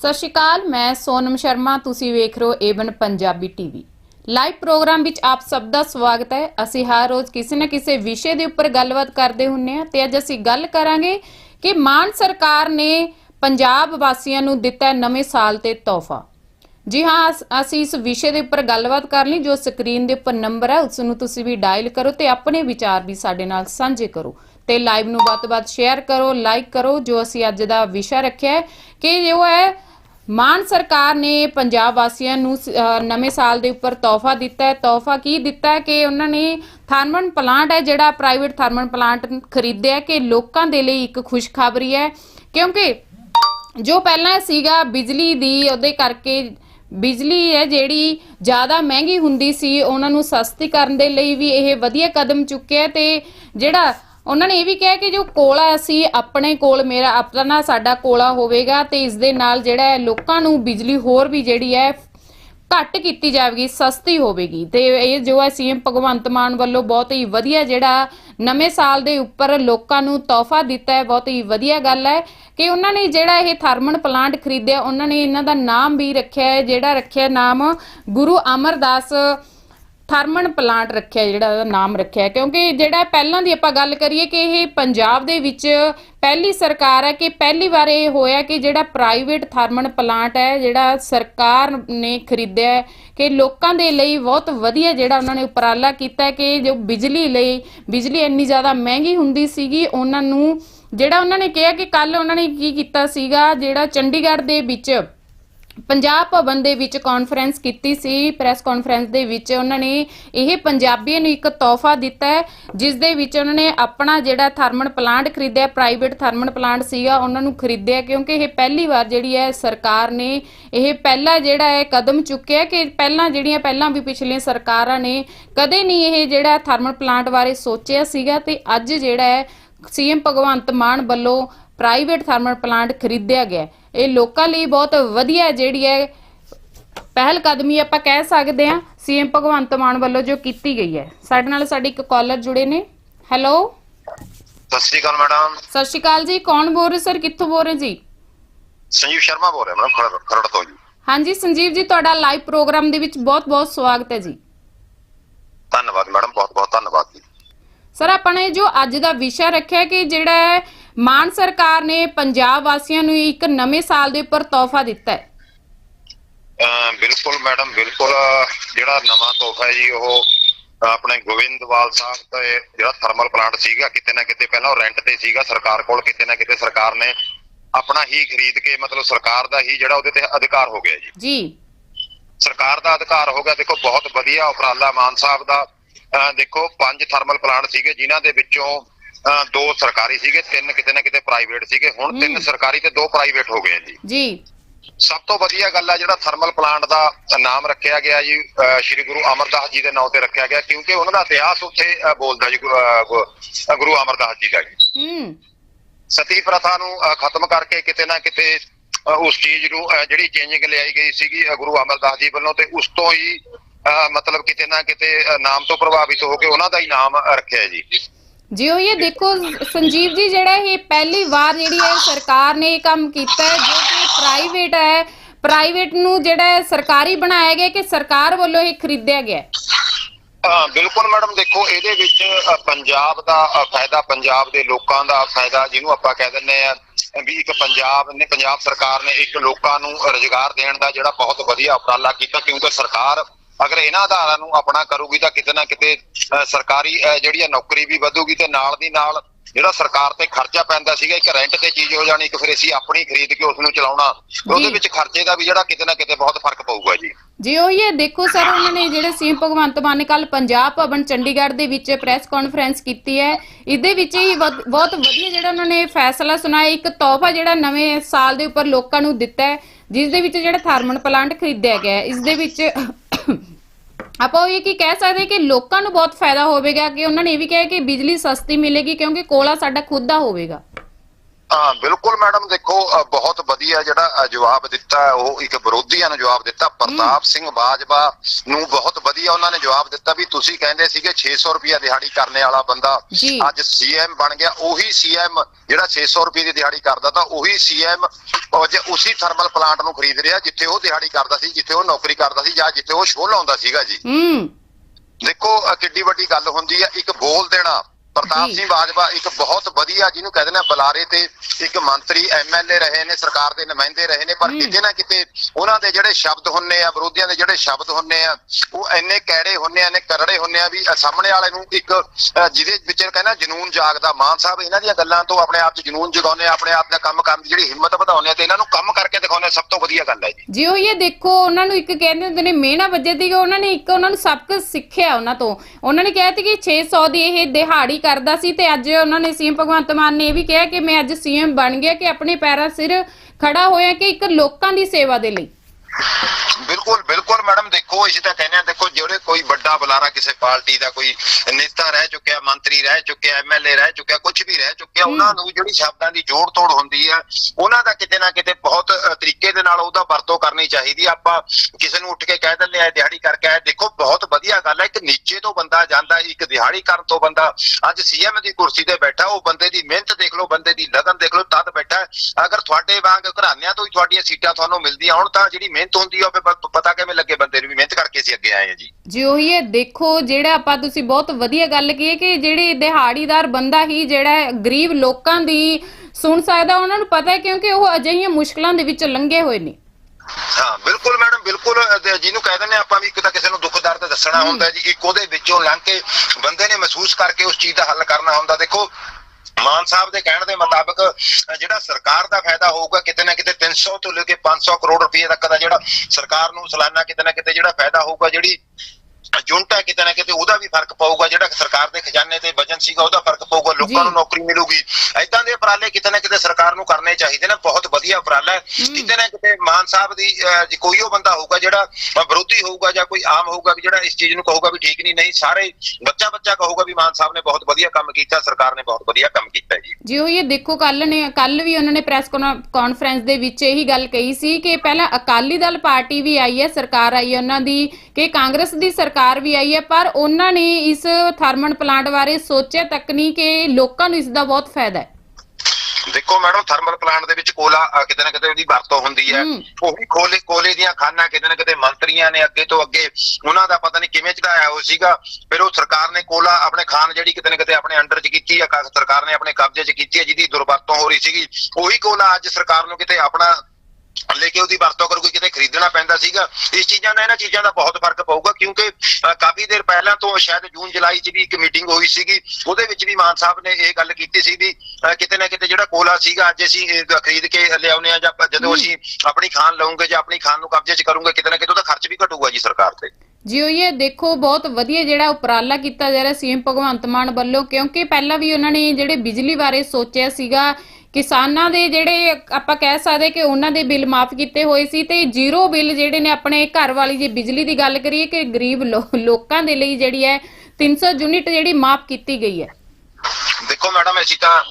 ਸਤਿ ਸ਼੍ਰੀ ਅਕਾਲ, ਮੈਂ ਸੋਨਮ ਸ਼ਰਮਾ, ਤੁਸੀਂ ਵੇਖ ਰਹੇ ਹੋ Avon Punjabi TV live programme ਵਿੱਚ ਆਪ ਸਭ ਦਾ ਸਵਾਗਤ ਹੈ। ਅਸੀਂ ਹਰ ਰੋਜ਼ ਕਿਸੇ ਨਾ ਕਿਸੇ ਵਿਸ਼ੇ ਦੇ ਉੱਪਰ ਗੱਲਬਾਤ ਕਰਦੇ ਹੁੰਨੇ ਆ ਤੇ ਅੱਜ ਅਸੀਂ ਗੱਲ ਕਰਾਂਗੇ ਕਿ ਮਾਨ ਸਰਕਾਰ ਨੇ ਪੰਜਾਬ ਵਾਸੀਆਂ ਨੂੰ ਦਿੱਤਾ ਨਵੇਂ ਸਾਲ ਤੇ ਤੋਹਫਾ। ਜੀ ਹਾਂ, ਅਸੀਂ ਇਸ ਵਿਸ਼ੇ ਦੇ ਉੱਪਰ ਗੱਲਬਾਤ ਕਰ ਲਈ, ਜੋ ਸਕਰੀਨ ਦੇ ਉੱਪਰ ਨੰਬਰ ਹੈ, ਉਸ ਨੂੰ ਤੁਸੀਂ ਵੀ ਡਾਇਲ ਕਰੋ ਤੇ ਆਪਣੇ ਵਿਚਾਰ ਵੀ ਸਾਡੇ ਨਾਲ ਸਾਂਝੇ ਕਰੋ। ਤੇ ਲਾਈਵ ਨੂੰ ਵੱਧ ਤੋਂ ਵੱਧ ਸ਼ੇਅਰ ਕਰੋ ਲਾਈਕ ਕਰੋ, ਜੋ ਅਸੀਂ ਅੱਜ ਦਾ ਵਿਸ਼ਾ ਰੱਖਿਆ ਹੈ, ਕਿ ਜੋ ਹੈ ਮਾਨ ਸਰਕਾਰ ਨੇ ਪੰਜਾਬ ਵਾਸੀਆਂ ਨੂੰ ਨਵੇਂ ਸਾਲ ਦੇ ਉੱਪਰ ਤੋਹਫਾ ਦਿੱਤਾ ਹੈ। ਤੋਹਫਾ ਕੀ ਦਿੱਤਾ ਹੈ ਕਿ ਉਹਨਾਂ ਨੇ ਥਰਮਲ ਪਲਾਂਟ ਹੈ, ਜਿਹੜਾ ਪ੍ਰਾਈਵੇਟ ਥਰਮਲ ਪਲਾਂਟ ਖਰੀਦਿਆ ਕਿ ਲੋਕਾਂ ਦੇ ਲਈ ਇੱਕ ਖੁਸ਼ਖਬਰੀ ਹੈ। ਕਿਉਂਕਿ ਜੋ ਪਹਿਲਾਂ ਸੀਗਾ ਬਿਜਲੀ ਦੀ, ਉਹਦੇ ਕਰਕੇ ਬਿਜਲੀ ਹੈ ਜਿਹੜੀ ਜ਼ਿਆਦਾ ਮਹਿੰਗੀ ਹੁੰਦੀ ਸੀ, ਉਹਨਾਂ ਨੂੰ ਸਸਤੀ ਕਰਨ ਦੇ ਲਈ ਵੀ ਇਹ ਵਧੀਆ ਕਦਮ ਚੁੱਕਿਆ ਤੇ ਜਿਹੜਾ ਉਹਨਾਂ ਨੇ ਇਹ ਵੀ ਕਿਹਾ ਕਿ ਜੋ ਕੋਲਾ ਅਸੀਂ ਆਪਣੇ ਕੋਲ ਮੇਰਾ, ਆਪਣਾ ਸਾਡਾ ਕੋਲਾ ਹੋਵੇਗਾ ਤੇ ਇਸ ਦੇ ਨਾਲ ਜਿਹੜਾ ਹੈ ਲੋਕਾਂ ਨੂੰ ਬਿਜਲੀ ਹੋਰ ਵੀ ਜਿਹੜੀ ਹੈ ਘੱਟ ਕੀਤੀ ਜਾਵੇਗੀ, ਸਸਤੀ ਹੋਵੇਗੀ। ਤੇ ਇਹ ਜੋ ਹੈ ਸੀਐਮ ਭਗਵੰਤ ਮਾਨ ਵੱਲੋਂ ਬਹੁਤ ਹੀ ਵਧੀਆ ਜਿਹੜਾ ਨਵੇਂ ਸਾਲ ਦੇ ਉੱਪਰ ਲੋਕਾਂ ਨੂੰ ਤੋਹਫਾ ਦਿੱਤਾ ਹੈ, ਬਹੁਤ ਹੀ ਵਧੀਆ ਗੱਲ ਹੈ ਕਿ ਉਹਨਾਂ ਨੇ ਜਿਹੜਾ ਇਹ ਥਰਮਲ ਪਲਾਂਟ ਖਰੀਦਿਆ, ਉਹਨਾਂ ਨੇ ਇਹਨਾਂ ਦਾ ਨਾਮ ਵੀ ਰੱਖਿਆ ਹੈ, ਜਿਹੜਾ ਰੱਖਿਆ ਨਾਮ ਗੁਰੂ ਅਮਰਦਾਸ ਥਰਮਲ ਪਲਾਂਟ ਰੱਖਿਆ, ਜਿਹੜਾ ਉਹਦਾ ਨਾਮ ਰੱਖਿਆ ਕਿਉਂਕਿ ਜਿਹੜਾ ਪਹਿਲਾਂ ਦੀ ਆਪਾਂ ਗੱਲ ਕਰੀਏ ਕਿ ਇਹ ਪੰਜਾਬ ਦੇ ਵਿੱਚ ਪਹਿਲੀ ਸਰਕਾਰ ਹੈ ਕਿ ਪਹਿਲੀ ਵਾਰ ਇਹ ਹੋਇਆ ਕਿ ਜਿਹੜਾ ਪ੍ਰਾਈਵੇਟ ਥਰਮਨ ਪਲਾਂਟ ਹੈ, ਜਿਹੜਾ ਸਰਕਾਰ ਨੇ ਖਰੀਦਿਆ ਕਿ ਲੋਕਾਂ ਦੇ ਲਈ ਬਹੁਤ ਵਧੀਆ ਜਿਹੜਾ ਉਹਨਾਂ ਨੇ ਉਪਰਾਲਾ ਕੀਤਾ ਕਿ ਜੋ ਬਿਜਲੀ ਲਈ, ਬਿਜਲੀ ਇੰਨੀ ਜ਼ਿਆਦਾ ਮਹਿੰਗੀ ਹੁੰਦੀ ਸੀਗੀ, ਉਹਨਾਂ ਨੂੰ, ਜਿਹੜਾ ਉਹਨਾਂ ਨੇ ਕਿਹਾ ਕਿ ਕੱਲ ਉਹਨਾਂ ਨੇ ਕੀ ਕੀਤਾ ਸੀਗਾ, ਜਿਹੜਾ ਚੰਡੀਗੜ੍ਹ ਦੇ ਵਿੱਚ ਪੰਜਾਬ ਭਵਨ ਦੇ ਵਿੱਚ ਕਾਨਫਰੰਸ ਕੀਤੀ ਸੀ ਪ੍ਰੈਸ ਕਾਨਫਰੰਸ ਦੇ ਵਿੱਚ ਉਹਨਾਂ ਨੇ ਇਹ ਪੰਜਾਬੀਆਂ ਨੂੰ ਇੱਕ ਤੋਹਫਾ ਦਿੱਤਾ ਹੈ, ਜਿਸ ਦੇ ਵਿੱਚ ਉਹਨਾਂ ਨੇ ਆਪਣਾ ਜਿਹੜਾ ਥਰਮਲ ਪਲਾਂਟ ਖਰੀਦਿਆ ਪ੍ਰਾਈਵੇਟ ਥਰਮਲ ਪਲਾਂਟ ਸੀਗਾ, ਉਹਨਾਂ ਨੂੰ ਖਰੀਦਿਆ, ਕਿਉਂਕਿ ਇਹ ਪਹਿਲੀ ਵਾਰ ਜਿਹੜੀ ਹੈ ਸਰਕਾਰ ਨੇ ਇਹ ਪਹਿਲਾ ਜਿਹੜਾ ਹੈ ਕਦਮ ਚੁੱਕਿਆ ਕਿ ਪਹਿਲਾਂ ਜਿਹੜੀਆਂ ਪਹਿਲਾਂ ਵੀ ਪਿਛਲੀਆਂ ਸਰਕਾਰਾਂ ਨੇ ਕਦੇ ਨਹੀਂ ਇਹ ਜਿਹੜਾ ਥਰਮਲ ਪਲਾਂਟ ਬਾਰੇ ਸੋਚਿਆ ਸੀਗਾ ਤੇ ਅੱਜ ਜਿਹੜਾ ਹੈ, ਸੀਐਮ ਭਗਵੰਤ ਮਾਨ ਵੱਲੋਂ ਪ੍ਰਾਈਵੇਟ ਥਰਮਲ ਪਲਾਂਟ ਖਰੀਦਿਆ ਗਿਆ। ਇਹ ਲੋਕਾਂ ਲਈ ਬਹੁਤ ਵਧੀਆ ਜਿਹੜੀ ਹੈ ਪਹਿਲ ਕਦਮੀ ਆਪਾਂ ਕਹਿ ਸਕਦੇ ਹਾਂ ਸੀਐਮ ਭਗਵੰਤ ਮਾਨ ਵੱਲੋਂ ਜੋ ਕੀਤੀ ਗਈ ਹੈ। ਸਾਡੇ ਨਾਲ ਸਾਡੇ ਇੱਕ ਕਾਲਰ ਜੁੜੇ ਨੇ। ਹੈਲੋ ਸਤਿ ਸ੍ਰੀ ਅਕਾਲ ਮੈਡਮ। ਸਤਿ ਸ਼੍ਰੀ ਅਕਾਲ ਜੀ ਕੌਣ ਬੋਲ ਰਹੇ ਸਰ? ਕਿੱਥੋਂ ਬੋਲ ਰਹੇ ਜੀ? ਸੰਜੀਵ ਸ਼ਰਮਾ ਬੋਲ ਰਿਹਾ ਮੈਡਮ ਖਰੜ ਤੋਂ ਜੀ। ਹਾਂਜੀ ਸੰਜੀਵ ਜੀ ਤੁਹਾਡਾ ਲਾਈਵ ਪ੍ਰੋਗਰਾਮ ਦੇ ਵਿੱਚ ਬਹੁਤ-ਬਹੁਤ ਸਵਾਗਤ ਹੈ ਜੀ। ਧੰਨਵਾਦ ਮੈਡਮ ਬਹੁਤ ਬਹੁਤ ਧੰਨਵਾਦ ਜੀ। ਸਰ ਆਪਾਂ ਨੇ ਜੋ ਅੱਜ ਦਾ ਵਿਸ਼ਾ ਰੱਖਿਆ ਕਿ ਜਿਹੜਾ ਮਾਨ ਸਰਕਾਰ ਨੇ ਪੰਜਾਬ ਵਾਸੀਆਂ ਨੂੰ ਇੱਕ ਨਵੇਂ ਸਾਲ ਦੇ ਉੱਪਰ ਤੋਹਫਾ ਦਿੱਤਾ ਹੈ। ਬਿਲਕੁਲ ਮੈਡਮ ਬਿਲਕੁਲ ਜਿਹੜਾ ਨਵਾਂ ਤੋਹਫਾ ਹੈ ਜੀ ਉਹ ਆਪਣੇ ਗੋਬਿੰਦਵਾਲ ਸਾਹਿਬ ਤੇ ਜਿਹੜਾ ਥਰਮਲ ਪਲਾਂਟ ਸੀਗਾ ਕਿਤੇ ਨਾ ਕਿਤੇ ਪਹਿਲਾਂ ਉਹ ਰੈਂਟ ਤੇ ਸੀਗਾ ਸਰਕਾਰ ਕੋਲ ਕਿਤੇ ਨਾ ਕਿਤੇ ਸਰਕਾਰ ਨੇ ਆਪਣਾ ਹੀ ਖਰੀਦ ਕੇ ਮਤਲਬ ਸਰਕਾਰ ਦਾ ਹੀ ਜਿਹੜਾ ਉਹਦੇ ਤੇ ਅਧਿਕਾਰ ਹੋ ਗਿਆ ਜੀ। ਜੀ। ਸਰਕਾਰ ਦਾ ਅਧਿਕਾਰ ਹੋ ਗਿਆ ਦੇਖੋ ਬਹੁਤ ਵਧੀਆ ਉਪਰਾਲਾ ਮਾਨ ਸਾਹਿਬ ਦਾ। ਦੇਖੋ ਪੰਜ ਥਰਮਲ ਪਲਾਂਟ ਸੀਗੇ ਜਿਨ੍ਹਾਂ ਦੇ ਵਿੱਚੋਂ ਦੋ ਸਰਕਾਰੀ ਸੀਗੇ ਤਿੰਨ ਕਿਤੇ ਨਾ ਕਿਤੇ ਪ੍ਰਾਈਵੇਟ ਸੀਗੇ। ਹੁਣ ਤਿੰਨ। ਸਰਕਾਰੀ ਤੇ ਦੋ ਪ੍ਰਾਈਵੇਟ ਹੋ ਗਏ ਜੀ। ਜੀ। ਸਭ ਤੋਂ ਵਧੀਆ ਗੱਲ ਆ ਜਿਹੜਾ ਥਰਮਲ ਪਲਾਂਟ ਦਾ ਨਾਮ ਰੱਖਿਆ ਗਿਆ ਜੀ ਸ਼੍ਰੀ ਗੁਰੂ ਅਮਰਦਾਸ ਜੀ ਦੇ ਨਾਂ ਤੇ ਰੱਖਿਆ ਗਿਆ ਕਿਉਂਕਿ ਉਹਨਾਂ ਦਾ ਇਤਿਹਾਸ ਉੱਥੇ ਬੋਲਦਾ ਜੀ ਗੁਰੂ ਅਮਰਦਾਸ ਜੀ ਦਾ ਜੀ। ਹੂੰ। ਸਤੀ ਪ੍ਰਥਾ ਨੂੰ ਖਤਮ ਕਰਕੇ ਕਿਤੇ ਨਾ ਕਿਤੇ ਉਸ ਚੀਜ਼ ਨੂੰ ਜਿਹੜੀ ਚੇਂਜਿੰਗ ਲਿਆਈ ਗਈ ਸੀਗੀ ਗੁਰੂ ਅਮਰਦਾਸ ਜੀ ਵੱਲੋਂ ਤੇ ਉਸ ਤੋਂ ਹੀ ਮਤਲਬ ਕਿਤੇ ਨਾ ਕਿਤੇ ਨਾਮ ਤੋਂ ਪ੍ਰਭਾਵਿਤ ਹੋ ਕੇ ਉਹਨਾਂ ਦਾ ਹੀ ਨਾਮ ਰੱਖਿਆ ਜੀ। ਜੀ ਉਹ ਇਹ ਦੇਖੋ, ਸੰਜੀਵ ਜੀ ਜਿਹੜਾ ਇਹ ਪਹਿਲੀ ਵਾਰ ਜਿਹੜੀ ਹੈ ਸਰਕਾਰ ਨੇ ਇਹ ਕੰਮ ਕੀਤਾ ਹੈ, ਜੋ ਕਿ ਪ੍ਰਾਈਵੇਟ ਹੈ ਪ੍ਰਾਈਵੇਟ ਨੂੰ ਜਿਹੜਾ ਸਰਕਾਰੀ ਬਣਾਇਆ ਗਿਆ ਕਿ ਸਰਕਾਰ ਵੱਲੋਂ ਇਹ ਖਰੀਦਿਆ ਗਿਆ ਬਿਲਕੁਲ ਮੈਡਮ, ਦੇਖੋ, ਇਹਦੇ ਵਿੱਚ ਪੰਜਾਬ ਦਾ ਫਾਇਦਾ ਪੰਜਾਬ ਦੇ ਲੋਕਾਂ ਦਾ ਫਾਇਦਾ ਜਿਹਨੂੰ ਆਪਾਂ ਕਹਿ ਦਿੰਦੇ ਆ ਵੀ ਇੱਕ ਪੰਜਾਬ ਨੇ, ਪੰਜਾਬ ਸਰਕਾਰ ਨੇ ਇੱਕ ਲੋਕਾਂ ਨੂੰ ਰੁਜ਼ਗਾਰ ਦੇਣ ਦਾ ਜਿਹੜਾ ਬਹੁਤ ਵਧੀਆ ਉਪਰਾਲਾ ਕੀਤਾ, ਕਿਉਂਕਿ ਸਰਕਾਰ ਅਗਰ ਇਹਨਾਂ ਆਧਾਰਾਂ ਨੂੰ ਆਪਣਾ ਕਰੂਗੀ ਤਾਂ ਕਿਤੇ ਨਾ ਕਿਤੇ ਸਰਕਾਰੀ ਜਿਹੜੀ ਨੌਕਰੀ ਵੀ ਵਧੂਗੀ ਤੇ ਨਾਲ ਦੀ ਨਾਲ ਜਿਹੜਾ ਸਰਕਾਰ ਤੇ ਖਰਚਾ ਪੈਂਦਾ ਸੀਗਾ ਇੱਕ ਰੈਂਟ ਤੇ ਚੀਜ਼ ਹੋ ਜਾਣੀ ਇੱਕ ਫਿਰ ਅਸੀਂ ਆਪਣੀ ਖਰੀਦ ਕੇ ਉਸ ਨੂੰ ਚਲਾਉਣਾ ਉਹਦੇ। ਵਿੱਚ ਖਰਚੇ ਦਾ ਵੀ ਜਿਹੜਾ ਕਿਤੇ ਨਾ ਕਿਤੇ ਬਹੁਤ ਫ਼ਰਕ ਪਊਗਾ ਜੀ ਜੀ ਉਹ ਇਹ ਦੇਖੋ ਸਰ ਉਹਨਾਂ ਨੇ ਜਿਹੜੇ ਸੀਐਮ ਭਗਵੰਤ ਮਾਨ ਨੇ ਕੱਲ ਪੰਜਾਬ ਭਵਨ ਚੰਡੀਗੜ੍ਹ ਦੇ ਵਿੱਚ ਪ੍ਰੈਸ ਕਾਨਫਰੰਸ ਕੀਤੀ ਹੈ ਇਹਦੇ ਵਿੱਚ ਹੀ ਬਹੁਤ ਵਧੀਆ ਜਿਹੜਾ ਉਹਨਾਂ ਨੇ ਫੈਸਲਾ ਸੁਣਾਇਆ ਇੱਕ ਤੋਹਫਾ ਜਿਹੜਾ ਨਵੇਂ ਸਾਲ ਦੇ ਉੱਪਰ ਲੋਕਾਂ ਨੂੰ ਦਿੱਤਾ ਹੈ ਜਿਸ ਦੇ ਵਿੱਚ ਜਿਹੜਾ ਥਰਮਲ ਪਲਾਂਟ ਖਰੀਦਿਆ ਗਿਆ ਹੈ ਇਸ ਦੇ ਵਿੱਚ ਆਪਾਂ ਉਹ ਇਹ ਕੀ ਕਹਿ ਸਕਦੇ ਕਿ ਲੋਕਾਂ ਨੂੰ ਬਹੁਤ ਫਾਇਦਾ ਹੋਵੇਗਾ ਕਿ ਉਹਨਾਂ ਨੇ ਇਹ ਵੀ ਕਿਹਾ ਕਿ ਬਿਜਲੀ ਸਸਤੀ ਮਿਲੇਗੀ ਕਿਉਂਕਿ ਕੋਲਾ ਸਾਡਾ ਖੁਦ ਦਾ ਹੋਵੇਗਾ। ਹਾਂ ਬਿਲਕੁਲ ਮੈਡਮ ਦੇਖੋ ਬਹੁਤ ਵਧੀਆ ਜਿਹੜਾ ਜਵਾਬ ਦਿੱਤਾ ਉਹ ਇੱਕ ਵਿਰੋਧੀਆਂ ਨੂੰ ਜਵਾਬ ਦਿੱਤਾ ਪ੍ਰਤਾਪ ਸਿੰਘ ਬਾਜਵਾ ਨੂੰ ਬਹੁਤ ਵਧੀਆ ਉਹਨਾਂ ਨੇ ਜਵਾਬ ਦਿੱਤਾ ਵੀ ਤੁਸੀਂ ਕਹਿੰਦੇ ਸੀਗੇ 600 ਰੁਪਿਆ ਦਿਹਾੜੀ ਕਰਨੇ ਵਾਲਾ ਬੰਦਾ। ਅੱਜ ਸੀਐਮ ਬਣ ਗਿਆ ਉਹੀ ਸੀਐਮ ਜਿਹੜਾ 600 ਰੁਪਏ ਦੀ ਦਿਹਾੜੀ ਕਰਦਾ ਤਾਂ ਉਹੀ ਸੀਐਮ ਅੱਜ ਉਸੇ ਥਰਮਲ ਪਲਾਂਟ ਨੂੰ ਖਰੀਦ ਰਿਹਾ ਜਿੱਥੇ ਉਹ ਦਿਹਾੜੀ ਕਰਦਾ ਸੀ ਜਿੱਥੇ ਉਹ ਨੌਕਰੀ ਕਰਦਾ ਸੀ ਜਾਂ ਜਿੱਥੇ ਉਹ ਸ਼ੋਅ ਲਾਉਂਦਾ ਸੀਗਾ ਜੀ। ਦੇਖੋ ਕਿੱਡੀ ਵੱਡੀ ਗੱਲ ਹੁੰਦੀ ਹੈ ਇੱਕ ਬੋਲ ਦੇਣਾ ਪ੍ਰਤਾਪ। ਸਿੰਘ ਬਾਜਵਾ ਇੱਕ ਬਹੁਤ ਵਧੀਆ ਜਿਹਨੂੰ ਕਹਿੰਦੇ ਨੇ ਬੁਲਾਰੇ ਤੇ ਇੱਕ ਮੰਤਰੀ ਐਮਐਲਏ ਰਹੇ ਨੇ ਸਰਕਾਰ ਦੇ ਨੁਮਾਇੰਦੇ ਰਹੇ ਨੇ ਪਰ। ਕਿਤੇ ਨਾ ਕਿਤੇ ਉਹਨਾਂ ਦੇ ਜਿਹੜੇ ਸ਼ਬਦ ਹੁੰਨੇ ਆ ਵਿਰੋਧੀਆਂ ਦੇ ਜਿਹੜੇ ਸ਼ਬਦ ਹੁੰਨੇ ਆ ਉਹ ਇੰਨੇ ਕੈੜੇ ਹੁੰਨੇ ਆ ਨੇ ਕਰੜੇ ਹੁੰਨੇ ਆ ਵੀ ਸਾਹਮਣੇ ਵਾਲੇ ਨੂੰ ਇੱਕ ਜਿਹਦੇ ਵਿੱਚ ਕਹਿੰਦਾ ਜਨੂਨ ਜਾਗਦਾ ਮਾਨ ਸਾਹਿਬ ਇਹਨਾਂ ਦੀਆਂ ਗੱਲਾਂ ਤੋਂ ਆਪਣੇ ਆਪ 'ਚ ਜਨੂਨ ਜਗਾਉਂਦੇ ਆ ਆਪਣੇ ਆਪ ਦਾ ਕੰਮ ਕਰਨ ਦੀ ਜਿਹੜੀ ਹਿੰਮਤ ਵਧਾਉਂਦੇ ਆ ਤੇ ਇਹਨਾਂ ਨੂੰ ਕੰਮ ਕਰਕੇ ਦਿਖਾਉਂਦੇ ਸਭ ਤੋਂ ਵਧੀਆ ਗੱਲ ਹੈ ਜੀ ਜੀ ਉਹ ਇਹ ਦੇਖੋ ਉਹਨਾਂ ਨੂੰ ਇੱਕ ਕਹਿੰਦੇ ਹੁੰਦੇ ਨੇ ਮਿਹਣਾ ਵੱਜੇ ਦੀ ਉਹਨਾਂ ਨੇ ਇੱਕ ਉਹਨਾਂ ਨੂੰ ਸਭ ਕੁਝ ਸਿੱਖਿਆ ਉਹਨਾਂ ਤੋਂ ਉਹਨਾਂ ਨੇ ਕਿਹਾ ਸੀ ਕਿ 600 ਦੀ ਇਹ ਦਿਹਾੜੀ ਕਰਦਾ ਸੀ ਤੇ ਅੱਜ ਉਹਨਾਂ ਨੇ ਸੀਐਮ ਭਗਵੰਤ ਮਾਨ ਨੇ ਇਹ ਵੀ ਕਿਹਾ ਕਿ ਮੈਂ ਅੱਜ ਸੀਐਮ ਬਣ ਗਿਆ ਕਿ ਆਪਣੇ ਪੈਰਾਂ ਸਿਰ ਖੜਾ ਹੋਇਆ ਕਿ ਇੱਕ ਲੋਕਾਂ ਦੀ ਸੇਵਾ ਦੇ ਲਈ। ਬਿਲਕੁਲ ਬਿਲਕੁਲ ਮੈਡਮ ਦੇਖੋ ਅਸੀਂ ਤਾਂ ਕਹਿੰਦੇ ਆ ਦੇਖੋ ਜਿਹੜੇ ਕੋਈ ਵੱਡਾ ਬੁਲਾਰਾ ਕਿਸੇ ਪਾਰਟੀ ਦਾ ਕੋਈ ਨੇਤਾ ਰਹਿ ਚੁੱਕਿਆ ਮੰਤਰੀ ਰਹਿ ਚੁੱਕਿਆ ਐਮਐਲਏ ਰਹਿ ਚੁੱਕਿਆ ਕੁਝ ਵੀ ਰਹਿ ਚੁੱਕਿਆ। ਉਹਨਾਂ ਨੂੰ ਜਿਹੜੀ ਸ਼ਬਦਾਂ ਦੀ ਜੋੜ ਤੋੜ ਹੁੰਦੀ ਆ ਉਹਨਾਂ ਦਾ ਕਿਤੇ ਨਾ ਕਿਤੇ ਬਹੁਤ ਤਰੀਕੇ ਦੇ ਨਾਲ ਉਹਦਾ ਵਰਤੋਂ ਕਰਨੀ ਚਾਹੀਦੀ ਆ। ਆਪਾਂ ਕਿਸੇ ਨੂੰ ਉੱਠ ਕੇ ਕਹਿ ਦਿੰਦੇ ਆ ਦਿਹਾੜੀ ਕਰਕੇ ਆਇਆ ਦੇਖੋ ਬਹੁਤ ਵਧੀਆ ਗੱਲ ਹੈ ਇੱਕ ਨੀਚੇ ਤੋਂ ਬੰਦਾ ਜਾਂਦਾ ਇੱਕ ਦਿਹਾੜੀ ਕਰਨ ਤੋਂ ਬੰਦਾ ਅੱਜ ਸੀਐਮ ਦੀ ਕੁਰਸੀ ਤੇ ਬੈਠਾ ਉਹ ਬੰਦੇ ਦੀ ਮਿਹਨਤ ਦੇਖ ਲਓ ਬੰਦੇ ਦੀ ਲਗਨ ਦੇਖ ਲਓ ਤਦ ਬੈਠਾ। ਅਗਰ ਤੁਹਾਡੇ ਵਾਂਗ ਘਰਾਨਿਆਂ ਤੋਂ ਹੀ ਤੁਹਾਡੀਆਂ ਸੀਟਾਂ ਤੁਹਾਨੂੰ ਮਿਲਦੀਆਂ ਹੁਣ ਤਾਂ ਜਿਹੜੀ ਮਿਹਨਤ ਹੁੰਦੀ ਪ- ਪਤਾ ਕਿਵੇਂ ਲੱਗੇ ਬੰਦੇ ਨੂੰ ਵੀ ਮਿਹਨਤ ਕਰਕੇ ਅਸੀਂ ਅੱਗੇ ਆਏ ਆ ਜੀ। ਜੀ ਉਹੀ ਹੈ ਦੇਖੋ ਜਿਹੜਾ ਆਪਾਂ ਤੁਸੀਂ ਬਹੁਤ ਵਧੀਆ ਗੱਲ ਹੈ ਕਿ ਜਿਹੜੇ ਦਿਹਾੜੀਦਾਰ ਬੰਦਾ ਹੀ ਜਿਹੜਾ ਗਰੀਬ ਲੋਕਾਂ ਦੀ ਸੁਣ ਸਕਦਾ ਉਹਨਾਂ ਨੂੰ ਪਤਾ ਹੈ ਕਿਉਂਕਿ ਉਹ ਅਜਿਹੀਆਂ ਮੁਸ਼ਕਲਾਂ ਦੇ ਵਿੱਚ ਲੰਘੇ ਹੋਏ ਨੇ। ਹਾਂ ਬਿਲਕੁਲ ਮੈਡਮ ਬਿਲਕੁਲ ਜਿਹਨੂੰ ਕਹਿ ਦਿੰਦੇ ਆਪਾਂ ਵੀ ਇੱਕ ਤਾਂ ਕਿਸੇ ਨੂੰ ਦੁੱਖ ਦਰਦ ਦੱਸਣਾ ਹੁੰਦਾ ਜੀ ਇੱਕ ਉਹਦੇ ਵਿੱਚੋਂ ਲੰਘ ਕੇ ਬੰਦੇ ਨੇ ਮਹਿਸੂਸ ਕਰਕੇ ਉਸ ਚੀਜ਼ ਦਾ ਹੱਲ ਕਰਨਾ ਹੁੰਦਾ। ਦੇਖੋ ਮਾਨ ਸਾਹਿਬ ਦੇ ਕਹਿਣ ਦੇ ਮੁਤਾਬਕ ਜਿਹੜਾ ਸਰਕਾਰ ਦਾ ਫਾਇਦਾ ਹੋਊਗਾ ਕਿਤੇ ਨਾ ਕਿਤੇ 300 ਤੋਂ ਲੈ ਕੇ 500 ਕਰੋੜ ਰੁਪਏ ਤੱਕ ਦਾ ਜਿਹੜਾ ਸਰਕਾਰ ਨੂੰ ਸਾਲਾਨਾ ਕਿਤੇ ਨਾ ਕਿਤੇ ਜਿਹੜਾ ਫਾਇਦਾ ਹੋਊਗਾ ਜਿਹੜੀ ਜੁਨਟ ਕਿਤੇ ਨਾ ਕਿਤੇ ਉਹਦਾ ਵੀ ਫ਼ਰਕ ਪਊਗਾ ਜਿਹੜਾ ਸਰਕਾਰ ਦੇ ਖਜ਼ਾਨੇ ਤੇ ਵਜਨ ਸੀਗਾ ਉਹਦਾ ਫ਼ਰਕ ਪਊਗਾ। ਲੋਕਾਂ ਨੂੰ ਨੌਕਰੀ ਮਿਲੂਗੀ ਐਦਾਂ ਦੇ ਉਪਰਾਲੇ ਕਿਤੇ ਨਾ ਕਿਤੇ ਸਰਕਾਰ ਨੂੰ ਕਰਨੇ ਚਾਹੀਦੇ ਨੇ ਬਹੁਤ ਵਧੀਆ ਉਪਰਾਲਾ ਹੈ। ਕਿਤੇ ਨਾ ਕਿਤੇ ਮਾਨ ਸਾਹਿਬ ਦੀ ਜੇ ਕੋਈ ਉਹ ਬੰਦਾ ਹੋਊਗਾ ਜਿਹੜਾ ਵਿਰੋਧੀ ਹੋਊਗਾ ਜਾਂ ਕੋਈ ਆਮ ਹੋਊਗਾ ਵੀ ਜਿਹੜਾ ਇਸ ਚੀਜ਼ ਨੂੰ ਕਹੂਗਾ ਵੀ ਠੀਕ ਨਹੀਂ ਨਹੀਂ ਸਾਰੇ ਬੱਚਾ ਬੱਚਾ ਕਹੂਗਾ ਵੀ ਮਾਨ ਸਾਹਿਬ ਨੇ ਬਹੁਤ ਵਧੀਆ ਕੰਮ ਕੀਤਾ ਸਰਕਾਰ ਨੇ ਬਹੁਤ ਵਧੀਆ ਕੰਮ ਕੀਤਾ ਜੀ। ਜੀ ਉਹ ਇਹ ਦੇਖੋ ਕੱਲ ਨੇ ਕੱਲ ਵੀ ਉਹਨਾਂ ਨੇ ਪ੍ਰੈਸ ਕਾਨਫਰੰਸ ਦੇ ਵਿੱਚ ਇਹੀ ਗੱਲ ਕਹੀ ਸੀ ਕਿ ਪਹਿਲਾਂ ਅਕਾਲੀ ਦਲ ਪਾਰਟੀ ਵੀ ਆਈ ਹੈ ਸਰਕਾਰ ਆਈ ਹੈ ਉਹਨਾਂ ਦੀ ਕਿ ਕਾਂਗਰਸ ਦੀ ਸਰਕਾਰ ਵੀ ਆਈ ਹੈ ਪਰ ਉਹਨਾਂ ਨੇ ਇਸ ਥਰਮਲ ਪਲਾਂਟ ਬਾਰੇ ਸੋਚਿਆ ਤੱਕ ਨਹੀਂ ਕਿ ਲੋਕਾਂ ਨੂੰ ਇਸ ਦਾ ਬਹੁਤ ਫਾਇਦਾ ਹੈ। ਦੇਖੋ ਮੈਡਮ ਥਰਮਲ ਪਲਾਂਟ ਦੇ ਵਿੱਚ ਕੋਲਾ ਕਿਤੇ ਨਾ ਕਿਤੇ ਉਹਦੀ ਵਰਤੋਂ ਹੁੰਦੀ ਹੈ। ਉਹੀ ਕੋਲੇ ਕੋਲੇ ਦੀਆਂ ਖਾਨਾਂ ਕਿਤੇ ਨਾ ਕਿਤੇ ਮੰਤਰੀਆਂ ਨੇ ਅੱਗੇ ਤੋਂ ਅੱਗੇ ਉਹਨਾਂ ਦਾ ਪਤਾ ਨਹੀਂ ਕਿਵੇਂ ਚੜਾਇਆ ਹੋ ਸੀਗਾ। ਫਿਰ ਉਹ ਸਰਕਾਰ ਨੇ ਕੋਲਾ ਆਪਣੇ ਖਾਨ ਜਿਹੜੀ ਕਿਤੇ ਨਾ ਕਿਤੇ ਆਪਣੇ ਅੰਡਰ 'ਚ ਕੀਤੀ ਕ- ਸਰਕਾਰ ਨੇ ਆਪਣੇ ਕਬਜ਼ੇ 'ਚ ਕੀਤੀ ਹੈ ਜਿਹਦੀ ਦੁਰਵਰਤੋਂ ਹੋ ਰਹੀ ਸੀਗੀ। ਉਹੀ ਕੋਲਾ ਅੱਜ ਸਰਕਾਰ ਨੂੰ ਕਿਤੇ ਆਪਣਾ ਲੈ ਕੇ ਉਹਦੀ ਵਰਤੋਂ ਕਰੂਗੀ ਕਿਤੇ ਖਰੀਦਣਾ ਪੈਂਦਾ ਸੀਗਾ। ਇਸ ਚੀਜ਼ਾਂ ਦਾ ਇਹਨਾਂ ਚੀਜ਼ਾਂ ਦਾ ਬਹੁਤ ਫ਼ਰਕ ਪਊਗਾ ਕਿਉਂਕਿ ਕਾਫੀ ਦੇਰ ਪਹਿਲਾਂ ਤੋਂ ਸ਼ਾਇਦ ਜੂਨ ਜੁਲਾਈ 'ਚ ਵੀ ਇੱਕ ਮੀਟਿੰਗ ਹੋਈ ਸੀਗੀ। ਉਹਦੇ ਵਿੱਚ ਵੀ ਮਾਨ ਸਾਹਿਬ ਨੇ ਇਹ ਗੱਲ ਕੀਤੀ ਸੀ ਵੀ ਕਿਤੇ ਨਾ ਕਿਤੇ ਜਿਹੜਾ ਕੋਲਾ ਸੀਗਾ ਅੱਜ ਅਸੀਂ ਖਰੀਦ ਕੇ ਲਿਆਉਨੇ ਆ ਜਾਂ ਜਦੋਂ। ਅਸੀਂ ਆਪਣੀ ਖਾਨ ਲਵਾਂਗੇ ਜਾਂ ਆਪਣੀ ਖਾਨ ਨੂੰ ਕਬਜ਼ੇ 'ਚ ਕਰੂਗੇ ਕਿਤੇ ਨਾ ਕਿਤੇ ਉਹਦਾ ਖਰਚ ਵੀ ਘਟੂਗਾ ਜੀ ਸਰਕਾਰ ਤੇ। ਜੀ ਉਹ ਇਹ ਦੇਖੋ ਬਹੁਤ ਵਧੀਆ ਜਿਹੜਾ ਉਪਰਾਲਾ ਕੀਤਾ ਜਾ ਰਿਹਾ ਸੀਐਮ ਭਗਵੰਤ ਮਾਨ ਵੱਲੋਂ ਕਿਉਂਕਿ ਪਹਿਲਾਂ ਵੀ ਉਹਨਾਂ ਨੇ ਜਿਹੜੇ ਬਿਜਲੀ ਬਾਰੇ ਸੋਚਿਆ ਸੀਗਾ ਕਿਸਾਨਾਂ ਦੇ ਜਿਹੜੇ ਆਪਾਂ ਕਹਿ ਸਕਦੇ ਕਿ ਉਹਨਾਂ ਦੇ ਬਿੱਲ ਮਾਫ ਕੀਤੇ ਹੋਏ ਸੀ ਤੇ ਜ਼ੀਰੋ ਬਿੱਲ ਜਿਹੜੇ ਨੇ ਆਪਣੇ ਘਰ ਵਾਲੀ ਜੇ ਬਿਜਲੀ ਦੀ ਗੱਲ ਕਰੀਏ ਕਿ ਗਰੀਬ ਲੋਕਾਂ ਦੇ ਲਈ ਜਿਹੜੀ ਹੈ 300 ਯੂਨਿਟ ਜਿਹੜੀ ਮਾਫ ਕੀਤੀ ਗਈ ਹੈ। ਦੇਖੋ ਮੈਡਮ, ਅਸੀਂ ਤਾਂ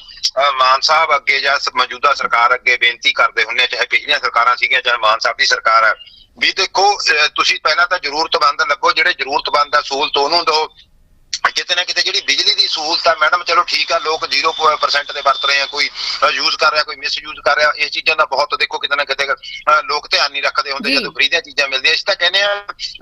ਮਾਨ ਸਾਹਿਬ ਅੱਗੇ ਜਾਂ ਮੌਜੂਦਾ ਸਰਕਾਰ ਅੱਗੇ ਬੇਨਤੀ ਕਰਦੇ ਹੁੰਨੇ ਚਾਹੇ ਪਿਛਲੀਆਂ ਸਰਕਾਰਾਂ ਸੀਗੀਆਂ ਚਾਹੇ ਮਾਨ ਸਾਹਿਬ ਦੀ ਸਰਕਾਰ ਹੈ ਵੀ ਦੇਖੋ ਤੁਸੀਂ ਪਹਿਲਾਂ ਤਾਂ ਜ਼ਰੂਰਤਮੰਦ ਲੱਗੋ, ਜਿਹੜੇ ਜ਼ਰੂਰਤਮੰਦ ਆ, ਸਹੂਲਤ ਉਹਨੂੰ ਦਿਓ ਕਿਤੇ ਨਾ ਕਿਤੇ ਜਿਹੜੀ ਬਿਜਲੀ ਦੀ ਸਹੂਲਤ ਆ ਮੈਡਮ ਚਲੋ ਠੀਕ ਆ ਲੋਕ 0% ਤੇ ਵਰਤ ਰਹੇ ਆ ਕੋਈ ਯੂਜ਼ ਕਰ ਰਿਹਾ ਕੋਈ ਮਿਸਯੂਜ਼ ਕਰ ਰਿਹਾ ਇਸ ਚੀਜ਼ਾਂ ਦਾ ਬਹੁਤ ਦੇਖੋ ਕਿਤੇ ਨਾ ਕਿਤੇ ਲੋਕ ਧਿਆਨ ਨਹੀਂ ਰੱਖਦੇ ਹੁੰਦੇ। ਜਦੋਂ ਫ੍ਰੀ ਦੀਆਂ ਚੀਜ਼ਾਂ ਮਿਲਦੀਆਂ ਅਸੀਂ ਤਾਂ ਕਹਿੰਦੇ ਆ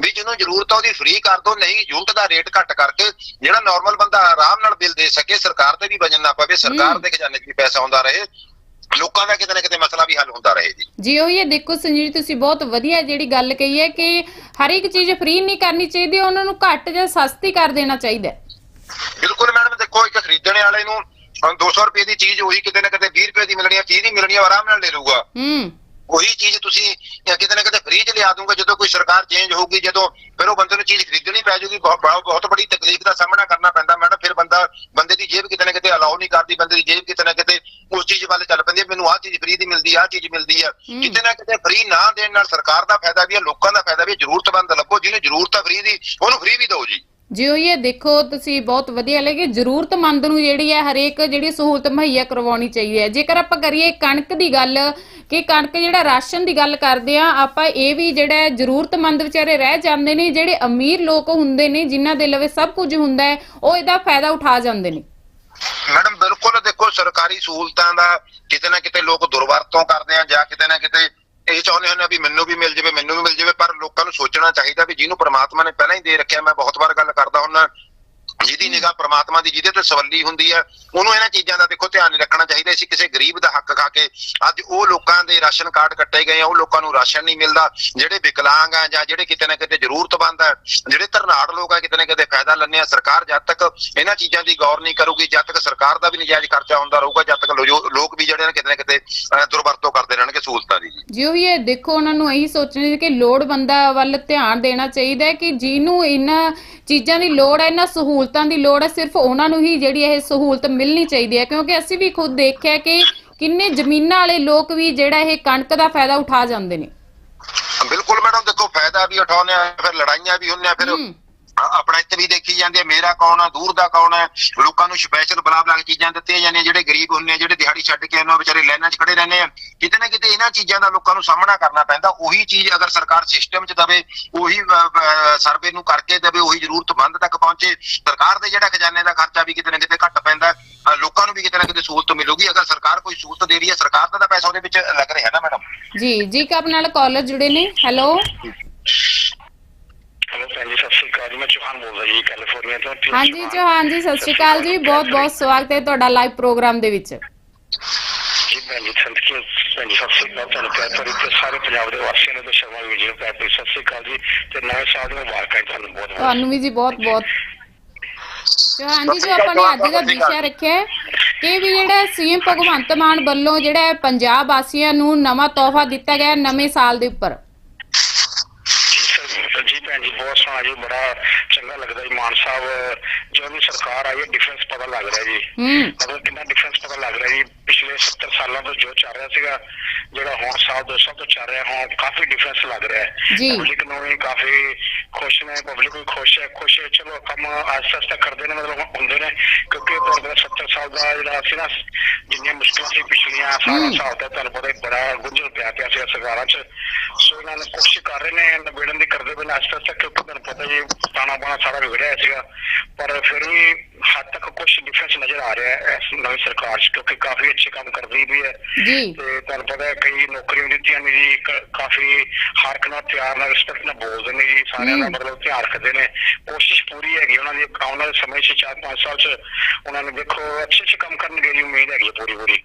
ਵੀ ਜਿਹਨੂੰ ਜ਼ਰੂਰਤ ਆ ਉਹਦੀ ਫ੍ਰੀ ਕਰ ਦਿਓ ਨਹੀਂ ਯੂਨਿਟ ਦਾ ਰੇਟ ਘੱਟ ਕਰਕੇ ਜਿਹੜਾ ਨਾਰਮਲ ਬੰਦਾ ਆਰਾਮ ਨਾਲ ਬਿੱਲ ਦੇ ਸਕੇ ਸਰਕਾਰ ਤੇ ਵੀ ਵਜਨ ਨਾ ਪਵੇ ਸਰਕਾਰ। ਦੇ ਖਜ਼ਾਨੇ 'ਚ ਵੀ ਪੈਸਾ ਆਉਂਦਾ ਰਹੇ ਲੋਕਾਂ ਦਾ ਕਿਤੇ ਨਾ ਕਿਤੇ ਮਸਲਾ ਵੀ ਹੱਲ ਹੁੰਦਾ ਰਹੇ ਜੀ। ਜੀ ਉਹ ਇਹ ਦੇਖੋ ਸੰਜੀਵ ਜੀ, ਤੁਸੀਂ ਬਹੁਤ ਵਧੀਆ ਜਿਹੜੀ ਗੱਲ ਕਹੀ ਹੈ ਕਿ ਹਰ ਇੱਕ ਚੀਜ਼ ਫ੍ਰੀ ਨਹੀਂ ਕਰਨੀ ਚਾਹੀਦੀ ਉਹਨਾਂ ਨੂੰ ਘੱਟ ਜਾਂ ਸਸਤੀ ਕਰ ਦੇਣਾ ਚਾਹੀਦਾ ਬਿਲਕੁਲ ਮੈਡਮ ਦੇਖੋ ਇੱਕ ਖਰੀਦਣੇ ਵਾਲੇ ਨੂੰ ਅ, 200 ਰੁਪਏ ਦੀ ਚੀਜ਼ ਉਹੀ ਕਿਤੇ ਨਾ ਕਿਤੇ 20 ਰੁਪਏ ਦੀ ਮਿਲਣੀ ਹੈ 30 ਦੀ ਮਿਲਣੀ ਹੈ ਆਰਾਮ ਨਾਲ ਲੈ ਲਊਗਾ। ਹੂੰ। ਉਹੀ ਚੀਜ਼ ਤੁਸੀਂ ਕਿਤੇ ਨਾ ਕਿਤੇ ਫ੍ਰੀ ਚ ਲਿਆ ਦੂੰਗਾ ਜਦੋਂ ਕੋਈ ਸਰਕਾਰ ਚੇਂਜ ਹੋਊਗੀ ਜਦੋਂ ਫਿਰ ਉਹ ਬੰਦੇ ਨੂੰ ਚੀਜ਼ ਖਰੀਦਣੀ ਪੈ ਜਾਊਗੀ ਬਹੁਤ ਬੜੀ ਤਕਲੀਫ ਦਾ ਸਾਹਮਣਾ ਕਰਨਾ ਪੈਂਦਾ ਮੈਡਮ ਫਿਰ ਬੰਦਾ ਬੰਦੇ ਦੀ ਜੇਬ ਕਿਤੇ ਨਾ ਕਿਤੇ ਅਲਾਉ ਨਹੀਂ ਕਰਦੀ ਬੰਦੇ ਦੀ ਜੇਬ ਕਿਤੇ ਨਾ ਕਿਤੇ ਉਸ ਚੀਜ਼ ਵੱਲ ਚੱਲ ਪੈਂਦੀ ਹੈ ਮੈਨੂੰ ਆਹ ਚੀਜ਼ ਫ੍ਰੀ ਦੀ ਮਿਲਦੀ ਆਹ ਚੀਜ਼ ਮਿਲਦੀ ਆ। ਕਿਤੇ ਨਾ ਕਿਤੇ ਫ੍ਰੀ ਨਾ ਦੇਣ ਨਾਲ ਸਰਕਾਰ ਦਾ ਫਾਇਦਾ ਵੀ ਹੈ ਲੋਕਾਂ ਦਾ ਫਾਇਦਾ ਵੀ ਹੈ ਜ਼ਰੂਰਤਮੰਦ ਲੱਭੋ ਜਿਹਨੂੰ ਜ਼ਰੂਰਤ ਹੈ ਫ੍ਰੀ ਦੀ ਉਹਨੂੰ ਫ੍ਰੀ ਵੀ ਦਿਓ ਜੀ ਜਿਉਂ ਇਹ ਦੇਖੋ, ਤੁਸੀਂ ਬਹੁਤ ਵਧੀਆ ਲੱਗੇ। ਜ਼ਰੂਰਤਮੰਦ ਨੂੰ ਜਿਹੜੀ ਹੈ ਹਰੇਕ ਜਿਹੜੀ ਸਹੂਲਤ ਮੁਹੱਈਆ ਕਰਵਾਉਣੀ ਚਾਹੀਦੀ ਹੈ। ਜੇਕਰ ਆਪਾਂ ਕਰੀਏ ਕਣਕ ਦੀ ਗੱਲ, ਕਿ ਕਣਕ ਜਿਹੜਾ ਰਾਸ਼ਨ ਦੀ ਗੱਲ ਕਰਦੇ ਆ ਆਪਾਂ ਇਹ ਵੀ ਜਿਹੜਾ ਜ਼ਰੂਰਤਮੰਦ ਵਿਚਾਰੇ ਰਹਿ ਜਾਂਦੇ ਨੇ, ਜਿਹੜੇ ਅਮੀਰ ਲੋਕ ਹੁੰਦੇ ਨੇ, ਜਿਨ੍ਹਾਂ ਦੇ ਲਵੇ ਸਭ ਕੁਝ ਹੁੰਦਾ ਹੈ, ਉਹ ਇਹਦਾ ਫਾਇਦਾ ਉਠਾ ਜਾਂਦੇ ਨੇ। ਮੈਡਮ, ਬਿਲਕੁਲ ਦੇਖੋ, ਸਰਕਾਰੀ ਸਹੂਲਤਾਂ ਦਾ ਕਿਤੇ ਨਾ ਕਿਤੇ ਲੋਕ ਦੁਰਵਰਤੋਂ ਕਰਦੇ ਆ, ਜਾਂ ਕਿਤੇ ਨਾ ਕਿਤੇ ਇਹ ਚਾਹੁੰਦੇ ਹੁੰਦੇ ਆ ਵੀ ਮੈਨੂੰ ਵੀ ਮਿਲ ਜਾਵੇ, ਮੈਨੂੰ ਵੀ ਮਿਲ ਜਾਵੇ, ਪਰ ਲੋਕਾਂ ਨੂੰ ਸੋਚਣਾ ਚਾਹੀਦਾ ਵੀ ਜਿਹਨੂੰ ਪ੍ਰਮਾਤਮਾ ਨੇ ਪਹਿਲਾਂ ਹੀ ਦੇ ਰੱਖਿਆ, ਮੈਂ ਬਹੁਤ ਵਾਰ ਗੱਲ ਕਰਦਾ ਹੁੰਦਾ ਜਿਹਦੀ ਨਿਗਾਹ ਪ੍ਰਮਾਤਮਾ ਦੀ, ਜਿਹਦੇ ਤੇ ਸਵੱਲੀ ਹੁੰਦੀ ਹੈ ਉਹਨੂੰ ਇਹਨਾਂ ਚੀਜ਼ਾਂ ਦਾ ਦੇਖੋ ਧਿਆਨ ਨਹੀਂ ਰੱਖਣਾ ਚਾਹੀਦਾ। ਅਸੀਂ ਕਿਸੇ ਗਰੀਬ ਦਾ ਹੱਕ ਖਾ ਕੇ ਅੱਜ ਉਹ ਲੋਕਾਂ ਦੇ ਰਾਸ਼ਨ ਕਾਰਡ ਕੱਟੇ ਗਏ ਆ, ਉਹ ਲੋਕਾਂ ਨੂੰ ਰਾਸ਼ਨ ਨਹੀਂ ਮਿਲਦਾ। ਜਿਹੜੇ ਵਿਕਲਾਂਗ ਆ ਜਾਂ ਜਿਹੜੇ ਕਿਤੇ ਨਾ ਕਿਤੇ ਜ਼ਰੂਰਤਮੰਦ ਆ, ਜਿਹੜੇ ਧਰਨਾੜ ਲੋਕ ਆ, ਕਿਤੇ ਨਾ ਕਿਤੇ ਫਾਇਦਾ ਲੈਂਦੇ ਆ, ਸਰਕਾਰ ਜਦ ਤੱਕ ਇਹਨਾਂ ਚੀਜ਼ਾਂ ਦੀ ਗੌਰ ਨਹੀਂ ਕਰੂਗੀ, ਜਦ ਤੱਕ ਸਰਕਾਰ ਦਾ ਵੀ ਨਜਾਇਜ਼ ਖਰਚਾ ਹੁੰਦਾ ਰਹੂਗਾ, ਜਦ ਤੱਕ ਲੋਕ ਵੀ ਜਿਹੜੇ ਨੇ ਕਿਤੇ ਨਾ ਕਿਤੇ ਦੁਰਵਰਤੋਂ ਕਰਦੇ ਰਹਿਣਗੇ ਸਹੂਲਤਾਂ ਦੀ। ਜੀ ਜਿਉਂ ਹੀ ਦੇਖੋ, ਉਹਨਾਂ ਨੂੰ ਇਹੀ ਸੋਚਣਾ ਕਿ ਲੋੜਵੰਦਾਂ ਵੱਲ ਧਿਆਨ ਦੇਣਾ ਚਾਹੀਦਾ ਹੈ ਕਿ ਜਿਹਨੂੰ ਇਹਨਾਂ ਚੀਜ਼ਾਂ ਦੀ ਲੋੜ ਹੈ, ਇਹਨਾਂ ਸਹੂਲਤਾਂ ਦੀ ਲੋੜ ਹੈ ਸਿਰਫ ਉਹਨਾਂ ਨੂੰ ਹੀ ਜਿਹੜੀ ਇਹ ਸਹੂਲਤ ਮਿਲਣੀ ਚਾਹੀਦੀ ਹੈ ਕਿਉਂਕਿ ਅਸੀਂ ਵੀ ਖੁਦ ਦੇਖਿਆ ਕਿ ਕਿੰਨੇ ਜ਼ਮੀਨਾਂ ਵਾਲੇ ਲੋਕ ਵੀ ਜਿਹੜਾ ਇਹ ਕਣਕ ਦਾ ਫਾਇਦਾ ਉਠਾ ਜਾਂਦੇ ਨੇ। ਬਿਲਕੁਲ ਮੈਡਮ ਦੇਖੋ ਫਾਇਦਾ ਵੀ ਉਠਾਉਂਦੇ ਆ ਫਿਰ ਲੜਾਈਆਂ ਵੀ ਹੁੰਦੀਆਂ ਫਿਰ ਆਪਣਾ ਇੱਥੇ ਵੀ ਦੇਖੀ ਜਾਂਦੀ ਮੇਰਾ ਕੌਣ ਆ, ਦੂਰ ਦਾ ਕੌਣ ਹੈ ਲੋਕਾਂ ਨੂੰ ਸਪੈਸ਼ਲ ਬਲਾ ਚੀਜ਼ਾਂ ਦਿੱਤੀਆਂ ਜਾਂਦੀਆਂ, ਜਿਹੜੇ ਗਰੀਬ ਹੁੰਦੇ ਆ, ਜਿਹੜੇ ਦਿਹਾੜੀ ਛੱਡ ਕੇ ਉਹਨਾਂ ਵਿਚਾਰੇ ਲਾਈਨਾਂ 'ਚ ਖੜੇ ਰਹਿੰਦੇ ਆ, ਕਿਤੇ ਨਾ ਕਿਤੇ ਇਹਨਾਂ ਚੀਜ਼ਾਂ ਦਾ ਲੋਕਾਂ ਨੂੰ ਸਾਹਮਣਾ ਕਰਨਾ ਪੈਂਦਾ, ਉਹੀ ਚੀਜ਼ ਅਗਰ ਸਰਕਾਰ ਸਿਸਟਮ 'ਚ ਦਵੇ, ਉਹੀ ਸਰਵੇ ਨੂੰ ਕਰਕੇ ਦਵੇ, ਉਹੀ ਜ਼ਰੂਰਤਮੰਦ ਤੱਕ ਪਹੁੰਚੇ, ਸਰਕਾਰ ਦੇ ਜਿਹੜਾ ਖਜ਼ਾਨੇ ਦਾ ਖਰਚਾ ਵੀ ਕਿਤੇ ਨਾ ਕਿਤੇ ਘੱਟ ਪੈਂਦਾ ਲੋਕਾਂ ਨੂੰ ਵੀ ਕਿਤੇ ਨਾ ਕਿਤੇ ਸਹੂਲਤ ਮਿਲੂਗੀ, ਅਗਰ ਸਰਕਾਰ ਕੋਈ ਸਹੂਲਤ ਦੇ ਰਹੀ ਹੈ, ਸਰਕਾਰ ਦਾ ਤਾਂ ਪੈਸਾ ਉਹਦੇ ਵਿੱਚ ਲੱਗ ਰਿਹਾ ਨਾ ਮੈਡਮ ਜੀ ਜੀ ਕਿ ਨਾਲ ਕਾਲਰ ਜੁੜੇ ਨੇ ਹੈਲੋ ਹੈਲੋ ਭੈਣ ਜੀ ਸਤਿ ਸ਼੍ਰੀ ਅਕਾਲ ਜੀ ਮੈਂ ਚੌਹਾਨ ਬੋਲ ਰਿਹਾ ਜੀ ਕੈਲੀਫੋਰਨੀਆ ਤੋਂ ਪੀਐਸ ਹਾਂਜੀ ਚੌਹਾਨ। ਚੌਹਾਨ ਜੀ ਸਤਿ ਸ਼੍ਰੀ ਅਕਾਲ ਜੀ ਬਹੁਤ ਬਹੁਤ ਸਵਾਗਤ ਹੈ ਤੁਹਾਡਾ ਲਾਈਵ ਪ੍ਰੋਗਰਾਮ ਦੇ ਵਿੱਚ। ਜੀ ਭੈਣ ਜੀ ਸੰਤ ਕੀ ਭੈਣ ਜੀ ਸਤਿ ਸ਼੍ਰੀ ਅਕਾਲ ਤੁਹਾਨੂੰ ਪਿਆਰ ਭਰੀ ਤੇ ਸਾਰੇ ਪੰਜਾਬ ਦੇ ਵਾਸੀਆਂ ਨੂੰ ਤੇ ਸ਼ਰਮਾ ਵੀਰ ਜੀ ਨੂੰ ਪਿਆਰ ਭਰੀ ਸਤਿ ਸ਼੍ਰੀ ਅਕਾਲ ਜੀ ਤੇ ਨਵੇਂ ਸਾਲ ਦੀਆਂ ਮੁਬਾਰਕਾਂ ਜੀ ਤੁਹਾਨੂੰ ਬਹੁਤ ਬਹੁਤ ਤੁਹਾਨੂੰ ਵੀ ਜੀ ਬਹੁਤ ਬਹੁਤ ਚੌਹਾਨ ਜੀ ਜੋ ਆਪਾਂ ਨੇ ਅੱਜ ਦਾ ਵਿਸ਼ਾ ਰੱਖਿਆ ਹੈ ਕਿ ਵੀ ਜਿਹੜਾ ਸੀਐਮ ਭਗਵੰਤ ਮਾਨ ਵੱਲੋਂ ਜਿਹੜਾ ਹੈ ਪੰਜਾਬ ਵਾਸੀਆਂ ਨੂੰ ਨਵਾਂ ਤੋਹਫਾ ਦਿੱਤਾ ਗਿਆ ਹੈ ਨਵੇਂ ਸਾਲ ਦੇ ਉੱਪਰ। ਜੀ ਭੈਣ ਜੀ ਬਹੁਤ ਸੋਹਣਾ ਜੀ ਬੜਾ ਚੰਗਾ ਲੱਗਦਾ ਜੀ ਮਾਨ ਸਾਹਿਬ ਜੋ ਵੀ ਸਰਕਾਰ ਆਈ ਹੈ ਡਿਫਰੈਂਸ ਪਤਾ ਲੱਗ ਰਿਹਾ ਜੀ ਮਤਲਬ ਕਿੰਨਾ ਡਿਫਰੈਂਸ ਪਤਾ ਲੱਗ ਰਿਹਾ ਜੀ ਪਿਛਲੇ 70 ਸਾਲਾਂ ਤੋਂ ਜੋ ਚੱਲ ਰਿਹਾ ਸੀਗਾ ਜਿਹੜਾ ਹੁਣ ਸਾਲ 200 ਤੋਂ ਚੱਲ ਰਿਹਾ ਹੁਣ ਕਾਫੀ ਡਿਫਰੈਂਸ ਲੱਗ ਰਿਹਾ ਹੈ ਜੀ। ਪਬਲਿਕ ਨੂੰ ਵੀ ਕਾਫੀ ਖੁਸ਼ ਨੇ ਪਬਲਿਕ ਵੀ ਖੁਸ਼ ਹੈ ਖੁਸ਼ ਹੈ ਚਲੋ ਕੰਮ ਆਸਤਾ ਆਸਤਾ ਕਰਦੇ ਨੇ ਮਤਲਬ ਹੁੰਦੇ ਨੇ ਕਿਉਂਕਿ ਪਤਾ 70 ਸਾਲ ਦਾ ਜਿਹੜਾ ਸੀ ਨਾ ਜਿੰਨੀਆਂ ਮੁਸ਼ਕਲਾਂ ਸੀ ਪਿਛਲੀਆਂ ਹੂੰ। ਹਿਸਾਬ ਦਾ ਤੁਹਾਨੂੰ ਪਤਾ ਬੜਾ ਗੁੰਝਲ ਪਿਆ ਪਿਆ ਸੀ ਸਰਕਾਰਾਂ 'ਚ ਸੋ ਇਹਨਾਂ ਨੇ ਕੋਸ਼ਿਸ਼ ਕਰ ਰਹੇ ਨੇ ਨਿਬੇੜਨ ਦੀ ਕਰਦੇ ਪਏ ਨੇ ਆਸਤਾ ਆਸਤਾ ਕਿਉਂਕਿ ਤੁਹਾਨੂੰ ਪਤਾ ਜੀ ਤਾਣਾ ਬਾਣਾ ਸਾਰਾ ਵਿਗੜਿਆ ਹੋਇਆ ਸੀਗਾ ਪਰ ਫਿਰ ਵੀ ਹੱਦ ਤੱਕ ਕੁਝ ਡਿਫਰੈਂਸ ਨਜ਼ਰ ਆ ਰਿਹਾ ਹੈ ਇਸ ਨਵੀਂ ਸਰਕਾਰ 'ਚ ਕਿਉਂਕਿ ਕਾਫੀ ਅੱਛੇ ਕੰਮ ਕਰਦੀ ਵੀ ਹੈ ਜੀ। ਤੇ ਤੁਹਾਨੂੰ ਪਤਾ ਹੈ ਕਈ ਨੌਕਰੀਆਂ ਦਿੱਤੀਆਂ ਨੇ ਜੀ ਕ- ਕਾਫੀ ਹਰਕ ਨਾਲ ਪਿਆਰ ਨਾਲ ਰਿਸਪੈਕਟ ਨਾਲ ਬੋਲਦੇ ਨੇ ਜੀ ਸਾਰਿਆਂ ਦਾ। ਮਤਲਬ ਧਿਆਨ ਰੱਖਦੇ ਨੇ। ਕੋਸ਼ਿਸ਼ ਪੂਰੀ ਹੈਗੀ ਉਹਨਾਂ ਦੀ ਆਉਣ ਵਾਲੇ ਸਮੇਂ 'ਚ 4-5 ਸਾਲ 'ਚ ਉਹਨਾਂ ਨੇ ਦੇਖੋ ਅੱਛੇ ਅੱਛੇ ਕੰਮ ਕਰਨਗੇ ਜੀ ਉਮੀਦ ਹੈਗੀ ਹੈ ਪੂਰੀ ਪੂਰੀ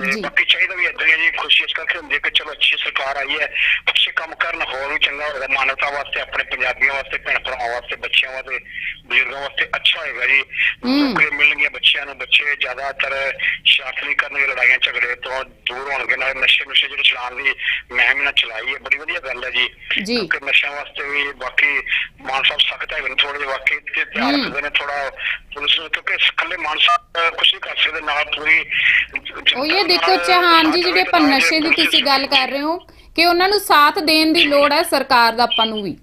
ਤੇ। ਬਾਕੀ ਚਾਹੀਦਾ ਵੀ ਇਦਾਂ ਜੀ ਖੁਸ਼ੀ ਇਸ ਕਰਕੇ ਹੁੰਦੀ ਹੈ ਕਿ ਚਲੋ ਅੱਛੀ ਸਰਕਾਰ ਆਈ ਹੈ ਅੱਛੇ ਕੰਮ ਕਰਨ ਹੋਰ ਵੀ ਚੰਗਾ ਹੋਏਗਾ ਮਾਨਵਤਾ ਵਾਸਤੇ ਆਪਣੇ ਪੰਜਾਬੀਆਂ ਵਾਸਤੇ ਭੈਣ ਭਰਾਵਾਂ ਵਾਸਤੇ ਬੱਚਿਆਂ ਵਾਸਤੇ ਬਜ਼ੁਰਗਾਂ ਵਾਸਤੇ ਅੱਛਾ ਹੋਏਗਾ ਜੀ ਹੂੰ। ਨੌਕਰੀਆਂ ਮਿਲਣਗੀਆਂ ਬੱਚਿਆਂ ਨੂੰ ਬੱਚੇ ਜ਼ਿਆਦਾਤਰ ਸ਼ਰਾਰਤ ਨਹੀਂ ਕਰਨਗੇ ਲੜਾਈਆਂ ਝਗੜੇ ਤੋਂ ਦੂਰ ਹੋਣਗੇ ਨਾਲ ਨਸ਼ੇ ਨੁਸ਼ੇ ਜਿਹੜੇ ਚਲਾਉਣ ਦੀ ਮੁਹਿੰਮ ਨਾਲ ਚਲਾਈ ਹੈ ਬੜੀ ਵਧੀਆ ਗੱਲ ਹੈ ਜੀ। ਕਿਉਂਕਿ ਨਸ਼ਿਆਂ ਵਾਸਤੇ ਵੀ ਬਾਕੀ ਮਾਨ ਸਾਹਿਬ ਸਖਤ ਹੈ ਥੋੜੇ ਜਿਹੇ ਵਾਕਈ ਤੇ ਧਿਆਨ। ਰੱਖਦੇ ਨੇ ਥੋੜਾ ਪੁਲਿਸ ਨੂੰ ਕਿਉਂਕਿ ਇਕੱਲੇ ਮਾਨ ਸਾਹਿਬ ਕੁਝ ਨਹੀਂ ਕਰ ਸਕਦੇ ਨਾਲ ਪੂਰੀ ਉਹ ਇਹ ਦੇਖੋ ਚੌਹਾਨ ਜੀ ਜਿਹੜੇ ਆਪਾਂ ਨਸ਼ੇ ਦੀ ਤੁਸੀਂ ਗੱਲ ਕਰ ਰਹੇ ਹੋ ਕਿ ਉਹਨਾਂ ਨੂੰ ਸਾਥ ਦੇਣ ਦੀ ਲੋੜ ਹੈ ਸਰਕਾਰ ਦਾ ਆਪਾਂ ਨੂੰ ਵੀ।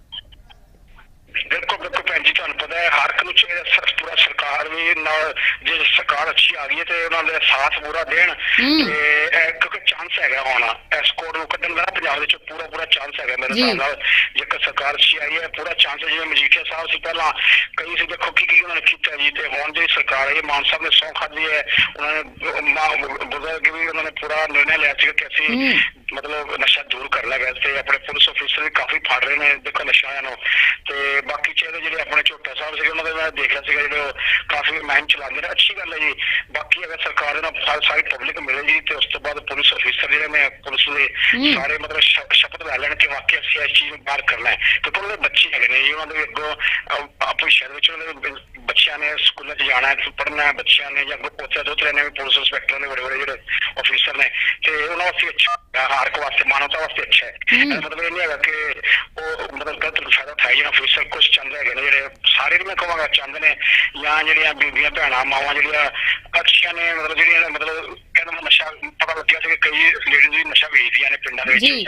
ਬਿਲਕੁਲ ਜੀ ਤੁਹਾਨੂੰ ਪਤਾ ਹੈ ਹਰ ਇੱਕ ਨੂੰ ਚਾਹੀਦਾ ਸਰ ਪੂਰਾ ਸਰਕਾਰ ਵੀ ਨਾਲ ਜੇ ਸਰਕਾਰ ਅੱਛੀ ਆ ਗਈ ਹੈ ਤੇ ਉਹਨਾਂ ਦਾ ਸਾਥ ਪੂਰਾ ਦੇਣ। ਤੇ ਇਹ ਕਿਉਂਕਿ ਚਾਂਸ ਹੈਗਾ ਹੁਣ ਇਸ ਕੋਡ ਨੂੰ ਕੱਢਣ ਦਾ ਪੰਜਾਬ ਵਿੱਚ ਪੂਰਾ ਪੂਰਾ ਚਾਂਸ ਹੈਗਾ ਮੇਰੇ ਜੀ। ਹਿਸਾਬ ਨਾਲ ਜੇਕਰ ਸਰਕਾਰ ਅੱਛੀ ਆਈ ਹੈ ਪੂਰਾ ਚਾਂਸ ਹੈ ਜਿਵੇਂ ਮਜੀਠੀਆ ਸਾਹਿਬ ਸੀ ਪਹਿਲਾਂ ਕਈ ਸੀ ਦੇਖੋ ਕੀ ਕੀ ਉਹਨਾਂ ਨੇ ਕੀਤਾ ਜੀ ਤੇ ਹੁਣ ਜਿਹੜੀ ਸਰਕਾਰ ਹੈ ਮਾਨ ਸਾਹਿਬ ਨੇ ਸੌਂ ਖਾਧੀ ਹੈ ਉਹਨਾਂ ਨੇ ਮਾਂ ਬਜ਼ੁਰਗ ਵੀ ਉਹਨਾਂ ਨੇ ਪੂਰਾ ਨਿਰਣੈ ਲਿਆ ਸੀ ਕਿ ਅਸੀਂ। ਮਤਲਬ ਨਸ਼ਾ ਦੂਰ ਕਰਨਾ ਹੈ ਤੇ ਆਪਣੇ ਪੁਲਿਸ ਅਫੀਸਰ ਵੀ ਕਾਫੀ ਫੜ ਰਹੇ ਨੇ ਦੇਖੋ ਨਸ਼ਿਆਂ ਨੂੰ ਤੇ ਬਾਕੀ ਚਿਹਰੇ ਜਿਹੜੇ ਆਪਣੇ ਝੋਟਾ ਸਾਹਿਬ ਸੀਗੇ ਉਹਨਾਂ ਦੇ ਮੈਂ ਦੇਖਿਆ ਸੀਗਾ ਜਿਹੜੇ ਉਹ ਕਾਫੀ ਮਹਿਮ ਚਲਾਉਂਦੇ ਨੇ ਅੱਛੀ ਗੱਲ ਹੈ ਜੀ ਬਾਕੀ ਅਗਰ ਸਰਕਾਰ ਨਾਲ ਸਾਰੀ- ਸਾਰੀ ਪਬਲਿਕ ਮਿਲੇ ਜੀ ਤੇ ਉਸ ਤੋਂ ਬਾਅਦ ਪੁਲਿਸ ਅਫੀਸਰ ਜਿਹੜੇ ਨੇ ਪੁਲਿਸ ਦੇ ਹੂੰ। ਸਾਰੇ ਮਤਲਬ ਸ਼- ਸ਼ਪਥ ਲੈ ਲੈਣ ਕਿ ਵਾਕਈ ਅਸੀਂ ਇਸ ਚੀਜ਼ ਨੂੰ ਬਾਹਰ ਕਰਨਾ ਹੈ ਕਿਉਂਕਿ ਉਹਨਾਂ ਦੇ ਬੱਚੇ ਹੈਗੇ ਨੇ ਜੀ ਉਹਨਾਂ ਦੇ ਅੱਗੋਂ ਅਹ, ਆਪਣੇ ਸ਼ਹਿਰ ਵਿੱਚ ਉਹਨਾਂ ਦੇ ਬ- ਬੱਚਿਆਂ ਨੇ ਸਕੂਲਾਂ 'ਚ ਜਾਣਾ ਹੈ ਪੜ੍ਹਨਾ ਹੈ ਬੱਚਿਆਂ ਨੇ ਜਾਂ ਪੋਤੇ ਦੋਤਰੇ ਨੇ ਵੀ ਪੁਲਿਸ ਇੰਸਪੈਕਟਰ ਨੇ ਬੜੇ ਬੜੇ ਜਿਹੜੇ ਅਫੀਸਰ ਨੇ ਤੇ ਉਹਨਾਂ ਵਾਸਤੇ ਅੱਛਾ ਹਰ ਇੱਕ ਵਾਸਤੇ ਮਾਨਵਤਾ ਵਾਸਤੇ ਅੱਛਾ ਹੈ ਮਤਲਬ ਇਹ ਨਹੀਂ ਹੈਗਾ ਕਿ ਉਹ ਮਤਲਬ ਗਲਤ ਫਾਇਦਾ ਉਠਾਈ ਜਾਂ ਅਫੀਸਰ ਕੁਝ ਚੰਦੇ ਹੈਗੇ ਨੇ ਜਿਹੜੇ ਸਾਰੇ ਮੈਂ ਕਹਾਂਗਾ ਚੰਦ ਨੇ ਜਾਂ ਜਿਹੜੀਆਂ ਬੀਬੀਆਂ ਭੈਣਾਂ ਮਾਵਾਂ ਜਿਹੜੀਆਂ ਅੱਛੀਆਂ ਨੇ ਮਤਲਬ ਜਿਹੜੀਆਂ ਮਤਲਬ ਕਹਿੰਦਾ ਨਸ਼ਾ ਪਤਾ ਲੱਗਿਆ ਸੀ ਕਿ ਕਈ ਲੇਡੀਜ਼ ਵੀ ਨਸ਼ਾ ਵੇਚਦੀਆਂ ਨੇ ਪਿੰਡਾਂ ਦੇ ਵਿੱਚ ਜੀ।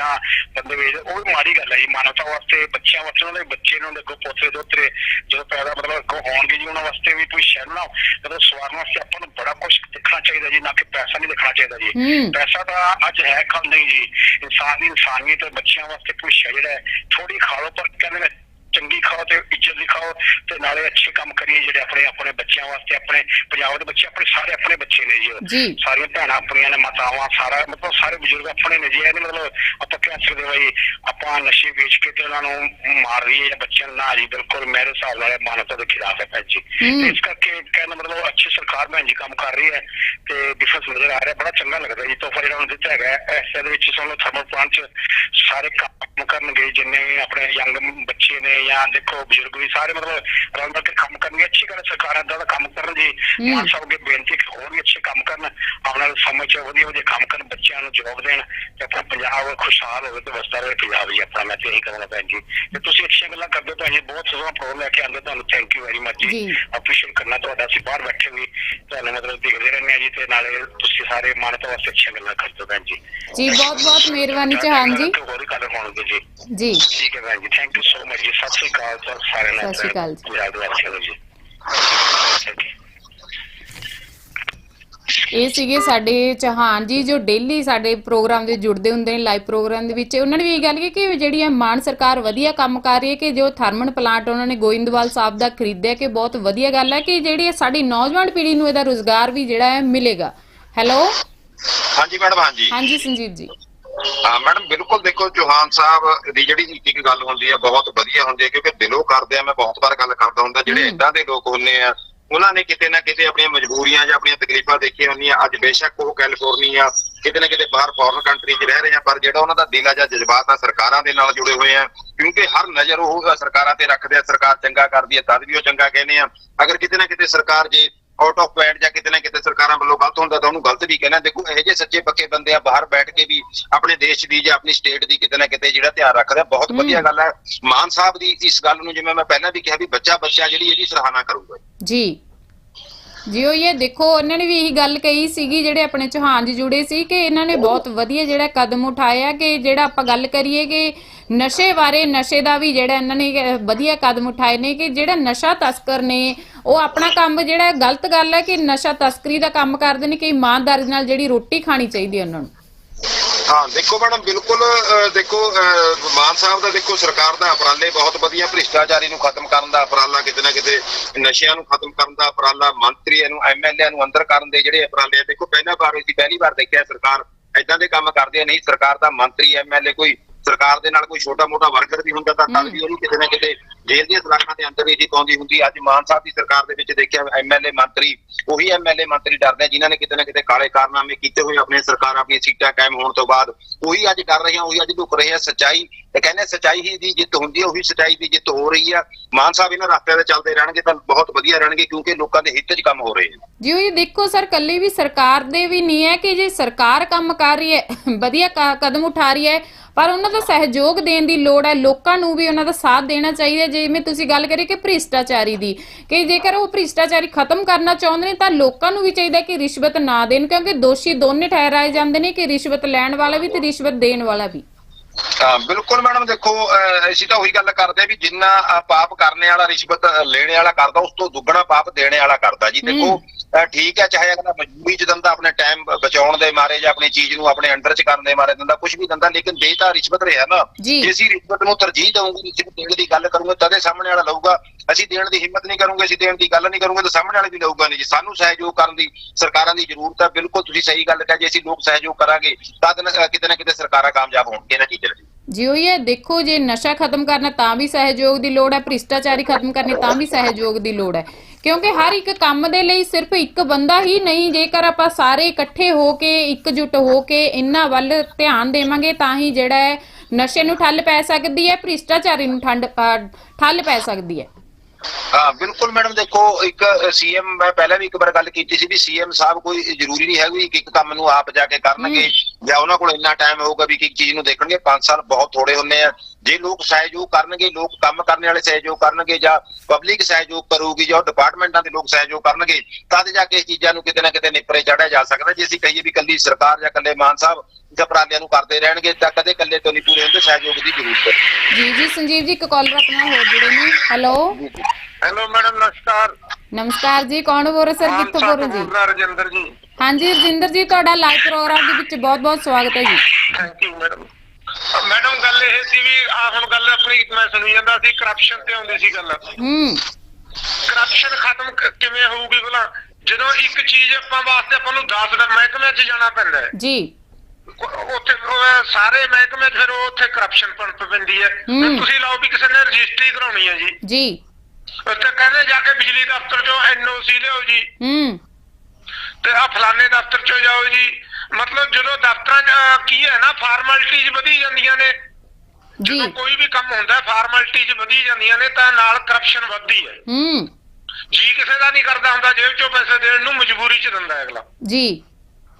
ਬੰਦੇ ਵੇਚਦੇ ਉਹ ਵੀ ਮਾੜੀ ਗੱਲ ਹੈ ਜੀ ਮਾਨਵਤਾ ਵਾਸਤੇ ਬੱਚਿਆਂ ਵਾਸਤੇ ਉਹਨਾਂ ਦੇ ਬੱਚੇ ਨੂੰ ਅੱਗੋਂ ਪੋਤਰੇ ਦੋਤਰੇ ਜਦੋਂ ਪੈਦਾ ਮਤਲਬ ਹੋਣਗੇ ਜੀ ਉਹਨਾਂ ਵਾਸਤੇ ਵੀ ਕੋਈ ਸ਼ਹਿਰ ਨਾ ਜਦੋਂ ਸਵਾਰਨ ਵਾਸਤੇ ਆਪਾਂ ਨੂੰ ਬੜਾ ਕੁਝ ਦੇਖਣਾ ਚਾਹੀਦਾ ਜੀ ਨਾ ਕਿ ਪੈਸਾ ਨਹੀਂ ਦੇਖਣਾ ਚਾਹੀਦਾ ਜੀ। ਪੈਸਾ ਤਾਂ ਅੱਜ ਹੈ ਨਹੀਂ ਜੀ। ਇਨਸਾਨ ਦੀ ਇਨਸਾਨੀਅਤ ਬੱਚਿਆਂ ਵਾਸਤੇ ਭਵਿੱਖ ਹੈ ਜਿਹੜਾ ਥੋੜੀ ਖਾ ਲਓ ਪਰ ਕਹਿੰਦੇ ਨੇ ਚੰਗੀ ਖਾਓ ਤੇ ਇੱਜ਼ਤ ਦੀ ਖਾਓ ਤੇ ਨਾਲੇ ਅੱਛੇ ਕੰਮ ਕਰੀਏ ਜਿਹੜੇ ਆਪਣੇ ਆਪਣੇ ਬੱਚਿਆਂ ਵਾਸਤੇ ਆਪਣੇ ਪੰਜਾਬ ਦੇ ਬੱਚੇ ਆਪਣੇ ਸਾਰੇ ਆਪਣੇ ਬੱਚੇ ਨੇ ਜੀ। ਸਾਰੀਆਂ ਭੈਣਾਂ ਆਪਣੀਆਂ ਨੇ ਮਾਤਾਵਾਂ ਸਾਰਾ ਮਤਲਬ ਸਾਰੇ ਬਜ਼ੁਰਗ ਆਪਣੇ ਨੇ ਜੀ ਇਹ ਨੀ ਮਤਲਬ ਆਪਾਂ ਕਹਿ ਸਕਦੇ ਬਈ ਆਪਾਂ ਨਸ਼ੇ ਵੇਚ ਕੇ ਤੇ ਉਹਨਾਂ ਨੂੰ ਮਾਰ ਰਹੀਏ ਜਾਂ ਬੱਚਿਆਂ ਨੂੰ ਨਾ ਜੀ ਬਿਲਕੁਲ ਮੇਰੇ ਹਿਸਾਬ ਨਾਲ ਮਾਨਵਤਾ ਦੇ ਖਿਲਾਫ ਹੈ ਭੈਣ ਜੀ ਹੂੰ। ਇਸ ਕਰਕੇ ਕਹਿੰਦਾ ਮਤਲਬ ਅੱਛੀ ਸਰਕਾਰ ਭੈਣ ਜੀ ਕੰਮ ਕਰ ਰਹੀ ਹੈ ਤੇ ਡਿਫਰੈਂਸ ਨਜ਼ਰ ਆ ਰਿਹਾ ਬੜਾ ਚੰਗਾ ਲੱਗਦਾ ਜੀ ਤੋਹਫਾ ਜਿਹੜਾ ਉਹਨੂੰ ਦਿੱਤਾ ਹੈਗਾ ਹੈ। ਇਸ ਦੇ ਵਿੱਚ ਸਾਨੂੰ ਥਰਮਲ ਪਲਾਂਟ ਚ ਸਾਰੇ ਕੰਮ ਕਰਨਗੇ ਜਿੰਨੇ ਆਪਣੇ ਯੰਗ ਬੱਚੇ ਨੇ ਜਾਂ ਦੇਖੋ ਬਜ਼ੁਰਗ ਵੀ ਸਾਰੇ ਮਤਲਬ ਰਲ ਮਿਲ ਕੇ ਕੰਮ ਕਰਨਗੇ ਅੱਛੀ ਗੱਲ ਹੈ ਸਰਕਾਰਾਂ ਦਾ ਕੰਮ ਕਰਨ ਜੀ ਹੂੰ। ਮਾਨ ਸਾਹਿਬ ਅੱਗੇ ਬੇਨਤੀ ਕਿ ਹੋਰ ਵੀ ਅੱਛੇ ਕੰਮ ਕਰਨ ਆਉਣ ਵਾਲੇ ਸਮੇਂ 'ਚ ਵਧੀਆ ਵਧੀਆ ਕੰਮ ਕਰਨ ਬੱਚਿਆਂ ਨੂੰ ਜੋਬ ਦੇਣ ਤੇ ਆਪਣਾ ਪੰਜਾਬ ਖੁਸ਼ਹਾਲ ਹੋਵੇ ਤੇ ਵਸਦਾ ਰਹੇ ਪੰਜਾਬ ਜੀ ਆਪਣਾ ਮੈਂ ਤੇ ਇਹੀ ਕਹਾਂਗਾ ਭੈਣ ਜੀ ਤੇ ਤੁਸੀਂ ਅੱਛੀਆਂ ਗੱਲਾਂ ਕਰਦੇ ਹੋ ਭੈਣ ਜੀ ਬਹੁਤ ਸੋਹਣਾ ਪ੍ਰੋਗਰਾਮ ਲੈ ਕੇ ਆਉਂਦੇ ਹੋ, ਤੁਹਾਨੂੰ ਥੈਂਕ ਯੂ ਵੈਰੀ ਮਚ ਜੀ। ਜੀ ਅਪਰੀਸ਼ੀਏਟ ਕਰਨਾ ਤੁਹਾਡਾ ਅਸੀਂ ਬਾਹਰ ਬੈਠੇ ਵੀ ਤੁਹਾਨੂੰ ਮਤਲਬ ਦੇਖਦੇ ਰਹਿੰਦੇ ਆ ਜੀ ਤੇ ਨਾਲੇ ਤੁਸੀਂ ਸਾਰੇ ਮਾਨਤਾ ਵਾਸਤੇ ਅੱਛੀਆਂ ਗੱਲਾਂ ਕਰਦੇ ਹੋ ਭੈਣ ਜੀ ਜੀ ਬਹੁਤ ਬਹੁਤ ਮਿਹਰਬਾਨੀ ਚੌਹਾਨ ਜੀ ਤੇ ਹੋਰ ਹੀ ਗੱਲ ਹੋਣਗੇ ਜੀ ਜੀ ਠੀਕ ਹੈ ਭੈਣ ਜੀ ਥੈਂਕ ਯੂ ਸੋ ਮਚ ਜੀ ਸਤਿ ਸ਼੍ਰੀ ਅਕਾਲ ਸਰ ਸਾਰਿਆਂ ਨੂੰ ਸਤਿ ਸ਼੍ਰੀ ਅਕਾਲ ਜੀ। ਪੰਜਾਬ ਦੇ ਵਾਸੀਆਂ ਨੂੰ ਜੀ Thank you. ਇਹ ਸੀਗੇ ਸਾਡੇ ਚੌਹਾਨ ਜੀ ਜੋ ਡੇਲੀ ਸਾਡੇ ਪ੍ਰੋਗਰਾਮ ਦੇ ਜੁੜਦੇ ਹੁੰਦੇ ਨੇ ਲਾਈਵ ਪ੍ਰੋਗਰਾਮ ਦੇ ਵਿੱਚ। ਉਹਨਾਂ ਨੇ ਵੀ ਇਹ ਗੱਲ ਕੀਤੀ ਕਿ ਜਿਹੜੀ ਹੈ ਮਾਨ ਸਰਕਾਰ ਵਧੀਆ ਕੰਮ ਕਰ ਰਹੀ ਹੈ ਕਿ ਜੋ ਥਰਮਲ ਪਲਾਂਟ ਉਹਨਾਂ ਨੇ ਗੋਇੰਦਵਾਲ ਸਾਹਿਬ ਦਾ ਖਰੀਦਿਆ ਕਿ ਬਹੁਤ ਵਧੀਆ ਗੱਲ ਹੈ ਕਿ ਜਿਹੜੀ ਹੈ ਸਾਡੀ ਨੌਜਵਾਨ ਪੀੜ੍ਹੀ ਨੂੰ ਇਹਦਾ ਰੋਜ਼ਗਾਰ ਵੀ ਜਿਹੜਾ ਹੈ ਮਿਲੇਗਾ। ਹੈਲੋ ਹਾਂਜੀ ਮੈਡਮ ਹਾਂਜੀ। ਹਾਂਜੀ ਸੰਜੀਤ ਜੀ। ਮੈਡਮ ਬਿਲਕੁਲ ਦੇਖੋ ਚੌਹਾਨ ਸਾਹਿਬ ਦੀ ਜਿਹੜੀ ਨੀਤਿਕ ਗੱਲ ਹੁੰਦੀ ਹੈ ਬਹੁਤ ਵਧੀਆ ਹੁੰਦੀ ਹੈ ਕਿਉਂਕਿ ਦਿਲੋਂ ਕਰਦੇ ਆ ਮੈਂ ਬਹੁਤ ਵਾਰ ਗੱਲ ਕਰਦਾ ਹੁੰਦਾ ਜਿਹੜੇ। ਇਦਾਂ ਦੇ ਲੋਕ ਹੁੰਦੇ ਆ ਉਹਨਾਂ ਨੇ ਕਿਤੇ ਨਾ ਕਿਤੇ ਆਪਣੀਆਂ ਮਜਬੂਰੀਆਂ ਜਾਂ ਆਪਣੀਆਂ ਤਕਲੀਫਾਂ ਦੇਖੀਆਂ ਹੁੰਦੀਆਂ ਅੱਜ ਬੇਸ਼ੱਕ ਉਹ ਕੈਲੀਫੋਰਨੀਆ ਕਿਤੇ ਨਾ ਕਿਤੇ ਬਾਹਰ ਫੋਰਨ ਕੰਟਰੀ 'ਚ ਰਹਿ ਰਹੇ ਆ ਪਰ ਜਿਹੜਾ ਉਹਨਾਂ ਦਾ ਦਿਲ ਆ ਜਾਂ ਜਜ਼ਬਾਤ ਆ ਸਰਕਾਰਾਂ ਦੇ ਨਾਲ ਜੁੜੇ ਹੋਏ ਆ ਕਿਉਂਕਿ ਹਰ ਨਜ਼ਰ ਉਹ ਸਰਕਾਰਾਂ ਤੇ ਰੱਖਦੇ ਆ ਸਰਕਾਰ ਚੰਗਾ ਕਰਦੀ ਹੈ ਤਦ ਵੀ ਉਹ ਚੰਗਾ ਕਹਿੰਦੇ ਆ ਅਗਰ ਕਿਤੇ ਨਾ ਕਿਤੇ ਸਰਕਾਰ ਜੇ ਆਊਟ ਆਫ ਪੁਆਇੰਟ ਜਾਂ ਕਿਤੇ ਨਾ ਕਿਤੇ ਸਰਕਾਰਾਂ ਵੱਲੋਂ ਗਲਤ ਹੁੰਦਾ ਤਾਂ ਉਹਨੂੰ ਗਲਤ ਵੀ ਕਹਿਣਾ। ਦੇਖੋ ਇਹੋ ਜਿਹੇ ਸੱਚੇ ਪੱਕੇ ਬੰਦੇ ਆ ਬਾਹਰ ਬੈਠ ਕੇ ਵੀ ਆਪਣੇ ਦੇਸ਼ ਦੀ ਜਾਂ ਆਪਣੀ ਸਟੇਟ ਦੀ ਕਿਤੇ ਨਾ ਕਿਤੇ ਜਿਹੜਾ ਧਿਆਨ ਰੱਖਦਾ ਬਹੁਤ। ਵਧੀਆ ਗੱਲ ਹੈ ਮਾਨ ਸਾਹਿਬ ਦੀ ਇਸ ਗੱਲ ਨੂੰ ਜਿਵੇਂ ਮੈਂ ਪਹਿਲਾਂ ਵੀ ਕਿਹਾ ਵੀ ਬੱਚਾ ਬੱਚਾ ਜਿਹੜੀ ਇਹਦੀ ਸਰਾਹਨਾ ਕਰੂਗਾ। ਜੀ। ਜੀ ਉਹ ਇਹ ਦੇਖੋ ਇਹਨਾਂ ਨੇ ਵੀ ਇਹੀ ਗੱਲ ਕਹੀ ਸੀਗੀ ਜਿਹੜੇ ਆਪਣੇ ਚੌਹਾਨ ਜੀ ਜੁੜੇ ਸੀ ਕਿ ਇਹਨਾਂ ਨੇ ਬਹੁਤ ਵਧੀਆ ਜਿਹੜਾ ਕਦਮ ਉਠਾਇਆ ਕਿ ਜਿਹੜਾ ਆਪਾਂ ਗੱਲ ਕਰੀਏ ਕਿ ਨਸ਼ੇ ਬਾਰੇ, ਨਸ਼ੇ ਦਾ ਵੀ ਜਿਹੜਾ ਇਹਨਾਂ ਨੇ ਵਧੀਆ ਕਦਮ ਉਠਾਏ ਨੇ ਕਿ ਜਿਹੜਾ ਨਸ਼ਾ ਤਸਕਰ ਨੇ, ਉਹ ਆਪਣਾ ਕੰਮ ਜਿਹੜਾ ਗਲਤ ਗੱਲ ਹੈ ਕਿ ਨਸ਼ਾ ਤਸਕਰੀ ਦਾ ਕੰਮ ਕਰਦੇ ਨੇ ਕਿ ਇਮਾਨਦਾਰੀ ਨਾਲ ਜਿਹੜੀ ਰੋਟੀ ਖਾਣੀ ਚਾਹੀਦੀ ਉਹਨਾਂ ਨੂੰ? ਹਾਂ, ਦੇਖੋ ਮੈਡਮ, ਬਿਲਕੁਲ ਦੇਖੋ ਮਾਨ ਸਾਹਿਬ ਦਾ ਦੇਖੋ, ਸਰਕਾਰ ਦਾ ਉਪਰਾਲੇ ਬਹੁਤ ਵਧੀਆ ਭ੍ਰਿਸ਼ਟਾਚਾਰੀ ਨੂੰ ਖਤਮ ਕਰਨ ਦਾ ਉਪਰਾਲਾ, ਕਿਤੇ ਨਾ ਕਿਤੇ ਨਸ਼ਿਆਂ ਨੂੰ ਖਤਮ ਕਰਨ ਦਾ ਉਪਰਾਲਾ ਮੰਤਰੀਆਂ ਨੂੰ ਐਮਐਲਏ ਨੂੰ ਅੰਦਰ ਕਰਨ ਦੇ ਜਿਹੜੇ ਉਪਰਾਲੇ ਆ, ਦੇਖੋ ਪਹਿਲਾ ਵਾਰ ਅਸੀਂ ਪਹਿਲੀ ਵਾਰ ਦੇਖਿਆ ਸਰਕਾਰ ਇਦਾਂ ਦੇ ਕੰਮ ਕਰਦੇ ਹੈ, ਨਹੀਂ, ਸਰਕਾਰ ਦਾ ਮੰਤਰੀ ਐਮਐਲਏ ਕੋਈ ਸਰਕਾਰ ਦੇ ਨਾਲ ਕੋਈ ਛੋਟਾ ਮੋਟਾ ਵਰਕਰ ਵੀ ਹੁੰਦਾ ਤਾਂ ਤਦ। ਵੀ ਉਹਨੂੰ ਕਿਤੇ ਨਾ ਕਿਤੇ ਜੇਲ੍ਹ ਦੀਆਂ ਸਲਾਖਾਂ ਦੇ ਅੰਦਰ ਹੀ ਜੀ ਪਾਉਂਦੀ ਹੁੰਦੀ ਅੱਜ ਮਾਨ ਸਾਹਿਬ ਦੀ ਸਰਕਾਰ ਦੇ ਵਿੱਚ ਦੇਖਿਆ ਐਮਐਲਏ ਮੰਤਰੀ ਉਹੀ ਐਮਐਲਏ ਮੰਤਰੀ ਡਰਦੇ ਆ ਜਿਨ੍ਹਾਂ ਨੇ ਕਿਤੇ ਨਾ ਕਿਤੇ ਕਾਲੇ ਕਾਰਨਾਮੇ ਕੀਤੇ ਹੋਏ ਆਪਣੀਆਂ ਸਰਕਾਰਾਂ ਆਪਣੀਆਂ ਸੀਟਾਂ ਕਾਇਮ ਹੋਣ ਤੋਂ ਬਾਅਦ। ਉਹੀ ਅੱਜ ਡਰ ਰਹੇ ਆ ਉਹੀ ਅੱਜ ਲੁਕ ਰਹੇ ਆ ਸੱਚਾਈ ਤੇ ਕਹਿੰਦੇ ਸੱਚਾਈ ਹੀ ਦੀ ਜਿੱਤ ਹੁੰਦੀ ਹੈ ਉਹੀ ਸੱਚਾਈ ਦੀ ਜਿੱਤ ਹੋ ਰਹੀ ਆ। ਮਾਨ ਸਾਹਿਬ ਇਹਨਾਂ ਰਸਤਿਆਂ ਤੇ ਚੱਲਦੇ ਰਹਿਣਗੇ ਤਾਂ ਬਹੁਤ ਵਧੀਆ ਰਹਿਣਗੇ ਕਿਉਂਕਿ ਲੋਕਾਂ ਦੇ ਹਿੱਤ 'ਚ ਕੰਮ ਹੋ ਰਹੇ ਆ। ਜੀ ਉਹ ਇਹ ਦੇਖੋ ਸਰ ਕੱਲੀ ਵੀ ਸਰਕਾਰ ਦੇ ਵੀ ਨਹੀਂ ਹੈ ਕਿ ਜੇ ਸਰਕਾਰ ਕੰਮ ਕਰ ਰਹੀ ਹੈ ਵਧੀਆ ਕਦਮ ਉਠਾ ਰਹੀ ਹੈ ਪਰ ਉਹਨਾਂ ਦਾ ਸਹਿਯੋਗ ਦੇਣ ਦੀ ਲੋੜ ਹੈ। ਲੋਕਾਂ ਨੂੰ ਵੀ ਉਹਨਾਂ ਦਾ ਸਾਥ ਦੇਣਾ ਚਾਹੀਦਾ ਜਿਵੇਂ ਤੁਸੀਂ ਗੱਲ ਕਰੀ ਕਿ ਭ੍ਰਿਸ਼ਟਾਚਾਰੀ ਦੀ ਕਿ ਜੇਕਰ ਉਹ ਭ੍ਰਿਸ਼ਟਾਚਾਰੀ ਖਤਮ ਕਰਨਾ ਚਾਹੁੰਦੇ ਨੇ ਤਾਂ ਲੋਕਾਂ ਨੂੰ ਵੀ ਚਾਹੀਦਾ ਕਿ ਰਿਸ਼ਵਤ ਨਾ ਦੇਣ ਕਿਉਂਕਿ ਦੋਸ਼ੀ ਦੋਨੇ ਠਹਿਰਾਏ ਜਾਂਦੇ ਨੇ ਕਿ ਰਿਸ਼ਵਤ ਲੈਣ ਵਾਲਾ ਵੀ ਤੇ ਰਿਸ਼ਵਤ ਦੇਣ ਵਾਲਾ ਵੀ। ਹਾਂ ਬਿਲਕੁਲ ਮੈਡਮ ਦੇਖੋ ਅਸੀਂ ਤਾਂ ਉਹੀ ਗੱਲ ਕਰਦੇ ਆ ਵੀ ਜਿੰਨਾ ਪਾਪ ਕਰਨੇ ਵਾਲਾ ਰਿਸ਼ਵਤ ਲੈਣੇ ਵਾਲਾ ਕਰਦਾ ਉਸ ਤੋਂ ਦੁੱਗਣਾ ਪਾਪ ਦੇਣੇ ਵਾਲਾ ਕਰਦਾ ਜੀ। ਦੇਖੋ ਠੀਕ ਹੈ ਚਾਹੇ ਅਗਲਾ ਮਜਬੂਰੀ ਚ ਦਿੰਦਾ ਆਪਣੇ ਟਾਈਮ ਬਚਾਉਣ ਦੇ ਮਾਰੇ ਜਾਂ ਆਪਣੀ ਚੀਜ਼ ਨੂੰ ਆਪਣੇ ਅੰਡਰ ਚ ਕਰਨ ਦੇ ਮਾਰੇ ਦਿੰਦਾ ਕੁਝ ਵੀ ਦਿੰਦਾ ਲੇਕਿਨ ਦੇ ਤਾਂ ਰਿਸ਼ਵਤ ਰਿਹਾ ਨਾ। ਜੀ। ਅਸੀਂ ਰਿਸ਼ਵਤ ਨੂੰ ਤਰਜੀਹ ਦੇਵਾਂਗੇ ਰਿਸ਼ਵਤ ਦੇਣ ਦੀ ਗੱਲ ਕਰੂਗੇ ਤਦੇ ਸਾਹਮਣੇ ਵਾਲਾ ਲਊਗਾ। ਅਸੀਂ ਦੇਣ ਦੀ ਹਿੰਮਤ ਨਹੀਂ ਕਰੂਗੇ ਅਸੀਂ ਦੇਣ ਦੀ ਗੱਲ ਨਹੀਂ ਕਰੂਗੇ ਤਾਂ ਸਾਹਮਣੇ ਵਾਲੇ ਵੀ ਲਊਗਾ ਨਹੀਂ ਜੀ। ਸਾਨੂੰ ਸਹਿਯੋਗ ਕਰਨ ਦੀ ਸਰਕਾਰਾਂ ਦੀ ਜ਼ਰੂਰਤ ਹੈ। ਬਿਲਕੁਲ ਤੁਸੀਂ ਸਹੀ ਗੱਲ ਕਹੀ ਜੇ ਅਸੀਂ ਲੋਕ ਸਹਿਯੋਗ ਕਰਾਂਗੇ ਤਦ ਕਿਤੇ ਨਾ ਕਿਤੇ ਸਰਕਾਰਾਂ ਕਾਮਯਾਬ ਹੋਣਗੀਆਂ ਇਹਨਾਂ ਚੀਜ਼ਾਂ ਜੀ ਉਹ ਇਹ ਦੇਖੋ ਜੇ ਨਸ਼ਾ ਖਤਮ ਕਰਨਾ ਤਾਂ ਵੀ ਸਹਿਯੋਗ ਦੀ ਲੋੜ ਹੈ ਭ੍ਰਿਸ਼ਟਾਚਾਰੀ ਖਤਮ ਕਰਨੀ ਤਾਂ ਵੀ ਸਹਿਯੋਗ ਦੀ ਲੋੜ ਹੈ। ਕਿਉਂਕਿ ਹਰ ਇੱਕ ਕੰਮ ਦੇ ਲਈ ਸਿਰਫ ਇੱਕ ਬੰਦਾ ਹੀ ਨਹੀਂ ਜੇਕਰ ਆਪਾਂ ਸਾਰੇ ਇਕੱਠੇ ਹੋ ਕੇ ਇਕਜੁੱਟ ਹੋ ਕੇ ਇਹਨਾਂ ਵੱਲ ਧਿਆਨ ਦੇਵਾਂਗੇ ਤਾਂ ਹੀ ਜਿਹੜਾ ਹੈ ਨਸ਼ੇ ਨੂੰ ਠੱਲ ਪੈ ਸਕਦੀ ਹੈ ਭ੍ਰਿਸ਼ਟਾਚਾਰੀ ਨੂੰ ਠੰਡ ਠੱਲ ਪੈ ਸਕਦੀ ਹੈ। ਹਾਂ ਬਿਲਕੁਲ ਮੈਡਮ ਦੇਖੋ ਇੱਕ ਸੀਐਮ ਮੈਂ ਪਹਿਲਾਂ ਵੀ ਇੱਕ ਵਾਰ ਗੱਲ ਕੀਤੀ ਸੀ ਵੀ ਸੀਐਮ ਸਾਹਿਬ ਕੋਈ ਜ਼ਰੂਰੀ ਨਹੀਂ ਹੈ ਵੀ ਇੱਕ ਕੰਮ ਨੂੰ ਆਪ ਜਾ ਕੇ ਕਰਨਗੇ ਜਾਂ ਉਹਨਾਂ ਕੋਲ ਇੰਨਾ ਟਾਈਮ ਹੋਊਗਾ ਵੀ ਇੱਕ ਚੀਜ਼ ਨੂੰ ਦੇਖਣਗੇ। 5 ਸਾਲ ਬਹੁਤ ਥੋੜੇ ਹੁੰਦੇ ਆ। ਜੇ ਲੋਕ ਸਹਿਯੋਗ ਕਰਨਗੇ ਲੋਕ ਕੰਮ ਕਰਨ ਵਾਲੇ ਸਹਿਯੋਗ ਕਰਨਗੇ ਜਾਂ ਪਬਲਿਕ ਸਹਿਯੋਗ ਕਰੂਗੀ ਜਾਂ ਡਿਪਾਰਟਮੈਂਟਾਂ ਦੇ ਲੋਕ ਸਹਿਯੋਗ ਕਰਨਗੇ ਤਦ ਜਾ ਕੇ ਇਸ ਚੀਜ਼ਾਂ ਨੂੰ ਕਿਤੇ ਨਾ ਕਿਤੇ ਨਿਪਰੇ ਚੜਿਆ ਜਾ ਸਕਦਾ। ਜੇ ਅਸੀਂ ਕਹੀਏ ਵੀ ਕੱਲੀ ਸਰਕਾਰ ਜਾਂ ਕੱਲੇ ਮਾਨ ਸਾਹਿਬ ਜਾਂ ਉਪਰਾਲਿਆਂ ਨੂੰ ਕਰਦੇ ਰਹਿਣਗੇ ਤਾਂ ਕਦੇ ਕੱਲੇ ਤੋਂ ਨਹੀਂ ਪੂਰੇ ਹੁੰਦੇ ਸਹਿਯੋਗ ਦੀ ਜ਼ਰੂਰਤ ਹੈ। ਜੀ ਜੀ ਸੰਜੀਵ ਜੀ ਇੱਕ ਕਾਲਰ ਆਪਣਾ ਹੋ ਜੁੜੇ ਨੇ। ਹੈਲੋ ਹੈਲੋ ਮੈਡਮ ਨਮਸਕਾਰ। ਨਮਸਕਾਰ ਜੀ ਕੌਣ ਬੋਲ ਰਹੇ ਸਰ ਕਿੱਥੋਂ ਬੋਲ ਰਹੇ ਜੀ? ਰਜਿੰਦਰ ਜੀ। ਹਾਂਜੀ ਰਜਿੰਦਰ ਜੀ ਤੁਹਾਡਾ ਲਾਈਵ ਪ੍ਰੋਗਰਾਮ ਦੇ ਵਿੱਚ ਬਹੁਤ-ਬਹੁਤ ਸਵਾਗਤ ਹੈ ਜੀ। ਥੈਂਕ ਯੂ ਮੈਡਮ ਮੈਡਮ ਗੱਲ ਇਹ ਸੀ ਵੀ ਆ ਹੁਣ ਗੱਲ ਆਪਣੀ ਮੈਂ ਸੁਣੀ ਜਾਂਦਾ ਸੀ ਕਰਪਸ਼ਨ ਤੇ ਆਉਂਦੀ ਸੀ ਗੱਲ। ਹੂੰ। ਕਰਪਸ਼ਨ ਖਤਮ ਕ- ਕਿਵੇਂ ਹੋਊਗੀ ਭਲਾ? ਜਦੋਂ ਇੱਕ ਚੀਜ਼ ਆਪਾਂ ਵਾਸਤੇ ਆਪਾਂ ਨੂੰ 10 ਦਾ ਮਹਿਕਮੇ 'ਚ ਜਾਣਾ ਪੈਂਦਾ ਹੈ। ਜੀ। ਉਹ- ਉੱਥੇ ਉਹ ਸਾਰੇ ਮਹਿਕਮੇ 'ਚ ਫਿਰ ਉਹ ਉੱਥੇ ਕਰਪਸ਼ਨ ਪੰਪ ਪੈਂਦੀ ਹੈ। ਹੂੰ। ਹੁਣ ਤੁਸੀਂ ਲਾਓ ਵੀ ਕਿਸੇ ਨੇ ਰਜਿਸਟਰੀ ਕਰਾਉਣੀ ਹੈ ਜੀ। ਜੀ। ਉੱਥੇ ਕਹਿੰਦੇ ਜਾ ਕੇ ਬਿਜਲੀ ਦਫ਼ਤਰ 'ਚੋਂ ਐਨਓਸੀ ਲਿਆਓ ਜੀ। ਹੂੰ। ਤੇ ਆ ਫਲਾਣੇ ਦਫ਼ਤਰ 'ਚੋਂ ਜਾਓ ਜੀ। ਮਤਲਬ ਜਦੋਂ ਦਫ਼ਤਰਾਂ 'ਚ ਕੀ ਹੈ ਨਾ ਫਾਰਮੈਲਿਟੀਜ਼ ਵਧੀ ਜਾਂਦੀਆਂ ਨੇ ਜੀ। ਜਦੋਂ ਕੋਈ ਵੀ ਕੰਮ ਹੁੰਦਾ ਫਾਰਮੈਲਿਟੀਜ਼ ਵਧੀ ਜਾਂਦੀਆਂ ਨੇ ਤਾਂ ਨਾਲ ਕਰਪਸ਼ਨ ਵੱਧਦੀ ਹੈ। ਹੂੰ। ਜੀ ਕਿਸੇ ਦਾ ਨਹੀਂ ਕਰਦਾ ਹੁੰਦਾ ਜੇਬ 'ਚੋਂ ਪੈਸੇ ਦੇਣ ਨੂੰ ਮਜਬੂਰੀ 'ਚ ਦਿੰਦਾ ਅਗਲਾ। ਜੀ।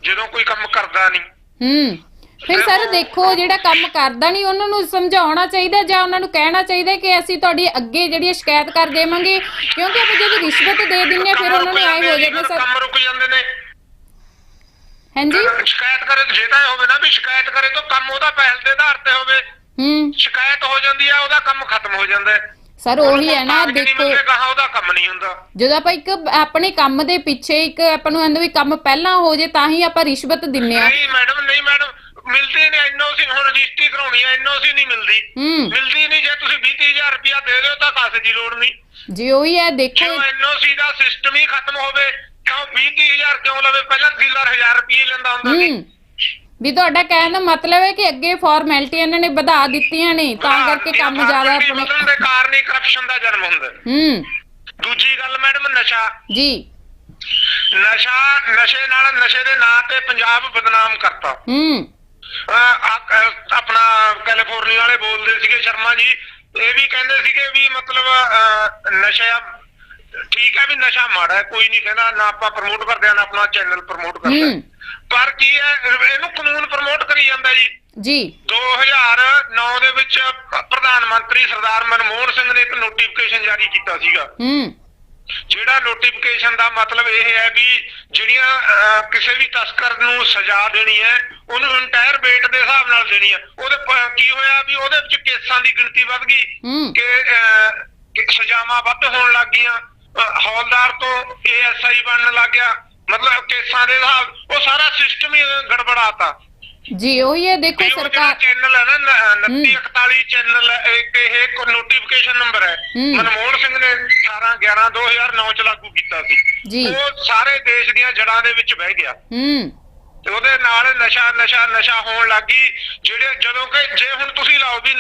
ਜਦੋਂ ਕੋਈ ਕੰਮ ਕਰਦਾ ਨਹੀਂ। ਹੂੰ। ਫਿਰ ਸਰ ਦੇਖੋ ਜਿਹੜਾ ਕੰਮ ਕਰਦਾ ਨਹੀਂ ਉਹਨਾਂ ਨੂੰ ਸਮਝਾਉਣਾ ਚਾਹੀਦਾ ਜਾਂ ਉਹਨਾਂ ਨੂੰ ਕਹਿਣਾ ਚਾਹੀਦਾ ਕਿ ਅਸੀਂ ਤੁਹਾਡੀ ਅੱਗੇ ਜਿਹੜੀ ਸ਼ਿਕਾਇਤ ਕਰ ਦੇਵਾਂਗੇ? ਕਿਉਂਕਿ ਆਪਾਂ ਜਦੋਂ ਰਿਸ਼ਵਤ ਦੇ ਦਿੰਨੇ ਫਿਰ ਉਹਨਾਂ ਨੂੰ ਆਏ ਹੋ ਜਾਂਦੇ ਸਰ। ਕੰਮ ਰੁਕ ਜਾਂਦੇ ਨੇ ਹਾਂਜੀ? ਸ਼ਿਕਾਇਤ ਕਰੇ ਜੇ ਤਾਂ ਇਹ ਹੋਵੇ ਨਾ ਵੀ ਸ਼ਿਕਾਇਤ ਕਰੇ ਤਾਂ ਕੰਮ ਉਹਦਾ ਪਹਿਲ ਦੇ ਆਧਾਰ ਤੇ ਹੋਵੇ। ਹੂੰ। ਸ਼ਿਕਾਇਤ ਹੋ ਜਾਂਦੀ ਆ ਉਹਦਾ ਕੰਮ ਖਤਮ ਹੋ ਜਾਂਦਾ ਹੈ। ਸਰ ਉਹੀ ਹੈ ਨਾ ਦੇਖੋ। ਗਾਹਾਂ ਉਹਦਾ ਕੰਮ ਨਹੀਂ ਹੁੰਦਾ। ਜਦੋਂ ਆਪਾਂ ਇੱਕ ਆਪਣੇ ਕੰਮ ਦੇ ਪਿੱਛੇ ਇੱਕ ਆਪਾਂ ਨੂੰ ਕਹਿੰਦੇ ਵੀ ਕੰਮ ਪਹਿਲਾਂ ਹੋ ਜੇ ਤਾਂ ਹੀ ਆਪਾਂ ਰਿਸ਼ਵਤ ਦਿੰਨੇ ਆ। ਨਹੀਂ ਮੈਡਮ ਨਹੀਂ ਮੈਡਮ ਮਿਲਦੀ ਨਹੀਂ ਐਨਓਸੀ ਹੁਣ ਰਜਿਸਟਰੀ ਕਰਾਉਣੀ ਹੈ ਐਨਓਸੀ ਨਹੀਂ ਮਿਲਦੀ। ਹੂੰ। ਮਿਲਦੀ ਨਹੀਂ ਜੇ ਤੁਸੀਂ 20000 ਰੁਪਇਆ ਦੇ ਦਿਓ ਤਾਂ ਕਾਸੇ ਦੀ ਲੋੜ ਨਹੀਂ। ਜੀ ਉਹੀ ਹੈ ਦੇਖੋ। ਐਨਓਸੀ ਦਾ ਸਿਸਟਮ ਹੀ ਖਤਮ ਹੋਵੇ 20000 ਕਿਉਂ ਲਵੇ? ਪਹਿਲਾਂ ਡੀਲਰ 1000 ਰੁਪਏ ਲੈਂਦਾ ਹੁੰਦਾ ਸੀ। ਹੂੰ। ਵੀ ਤੁਹਾਡਾ ਕਹਿਣ ਦਾ ਮਤਲਬ ਹੈ ਕਿ ਅੱਗੇ ਫਾਰਮੈਲਿਟੀ ਇਹਨਾਂ ਨੇ ਵਧਾ ਦਿੱਤੀਆਂ ਨੇ ਤਾਂ ਕਰਕੇ ਕੰਮ ਜ਼ਿਆਦਾ ਵਧਣ ਦੇ ਕਾਰਨ ਹੀ ਕਰਪਸ਼ਨ ਦਾ ਜਨਮ ਹੁੰਦਾ। ਹੈ। ਦੂਜੀ ਗੱਲ ਮੈਡਮ ਨਸ਼ਾ। ਜੀ। ਨਸ਼ਾ ਨਸ਼ੇ ਨਾਲ ਨਸ਼ੇ ਦੇ ਨਾਂ ਤੇ ਪੰਜਾਬ ਬਦਨਾਮ ਕਰਤਾ। ਹੂੰ। ਆਪਣਾ ਕੈਲੀਫੋਰਨੀਆ ਵਾਲੇ ਬੋਲਦੇ ਸੀਗੇ ਸ਼ਰਮਾ ਜੀ। ਇਹ ਵੀ ਕਹਿੰਦੇ ਸੀਗੇ ਵੀ ਮਤਲਬ ਨਸ਼ਾ ਠੀਕ ਹੈ ਵੀ ਨਸ਼ਾ ਮਾੜਾ ਹੈ ਕੋਈ ਨਹੀਂ ਕਹਿੰਦਾ ਨਾ ਆਪਾਂ ਪ੍ਰਮੋਟ ਕਰਦੇ ਆ ਨਾ ਆਪਣਾ ਚੈਨਲ ਪ੍ਰਮੋਟ ਕਰਦੇ। ਹੂੰ। ਪਰ ਕੀ ਹੈ ਇਹਨੂੰ ਕਾਨੂੰਨ ਪ੍ਰਮੋਟ ਕਰੀ ਜਾਂਦਾ ਜੀ। ਜੀ। 2009 ਦੇ ਵਿੱਚ ਪ੍ਰਧਾਨ ਮੰਤਰੀ ਸਰਦਾਰ ਮਨਮੋਹਨ ਸਿੰਘ ਨੇ ਇੱਕ ਨੋਟੀਫਿਕੇਸ਼ਨ ਜਾਰੀ ਕੀਤਾ ਸੀਗਾ। ਹੂੰ। ਜਿਹੜਾ ਨੋਟੀਫਿਕੇਸ਼ਨ ਦਾ ਮਤਲਬ ਇਹ ਹੈ ਵੀ ਜਿਹੜੀਆਂ ਅਹ, ਕਿਸੇ ਵੀ ਤਸਕਰ ਨੂੰ ਸਜ਼ਾ ਦੇਣੀ ਹੈ ਉਹਨੂੰ ਇੰਟਾਇਰ ਵੇਟ ਦੇ ਹਿਸਾਬ ਨਾਲ ਦੇਣੀ ਹੈ। ਉਹਦੇ ਪ- ਕੀ ਹੋਇਆ ਵੀ ਉਹਦੇ ਵਿੱਚ ਕੇਸਾਂ ਦੀ ਗਿਣਤੀ ਵੱਧ ਗਈ ਹੂੰ। ਕਿ ਅਹ, ਕਿ ਸਜ਼ਾਵਾਂ ਵੱਧ ਹੋਣ ਲੱਗ ਗਈਆਂ। ਹੌਲਦਾਰ ਤੋਂ ਏਐਸਆਈ ਬਣਨ ਲੱਗ ਗਿਆ। ਮਤਲਬ ਕੇਸਾਂ ਦੇ ਹਿਸਾਬ ਉਹ ਸਾਰਾ ਸਿਸਟਮ ਹੀ ਗੜਬੜਾਤਾ। ਜੀ ਉਹੀ ਹੈ ਦੇਖੋ ਸਰਕਾਰ ਚੈਨਲ ਹੈ ਨਾ 2941 ਚੈਨਲ ਇੱਕ ਇਹ ਨੋਟੀਫਿਕੇਸ਼ਨ ਨੰਬਰ ਹੈ। ਮਨਮੋਹਨ ਸਿੰਘ ਨੇ 18 11 2009 ਚ ਲਾਗੂ ਕੀਤਾ ਸੀ। ਜੀ। ਉਹ ਸਾਰੇ ਦੇਸ਼ ਦੀਆਂ ਜੜਾਂ ਦੇ ਵਿੱਚ ਬਹਿ ਗਿਆ। ਹੂੰ। ਤੇ ਉਹਦੇ ਨਾਲ ਨਸ਼ਾ ਨਸ਼ਾ ਨਸ਼ਾ ਹੋਣ ਲੱਗੀ ਜਿਹੜੇ ਜਦੋਂ ਕਿ ਜੇ ਹੁਣ ਤੁਸੀਂ ਲਾਓ ਵੀ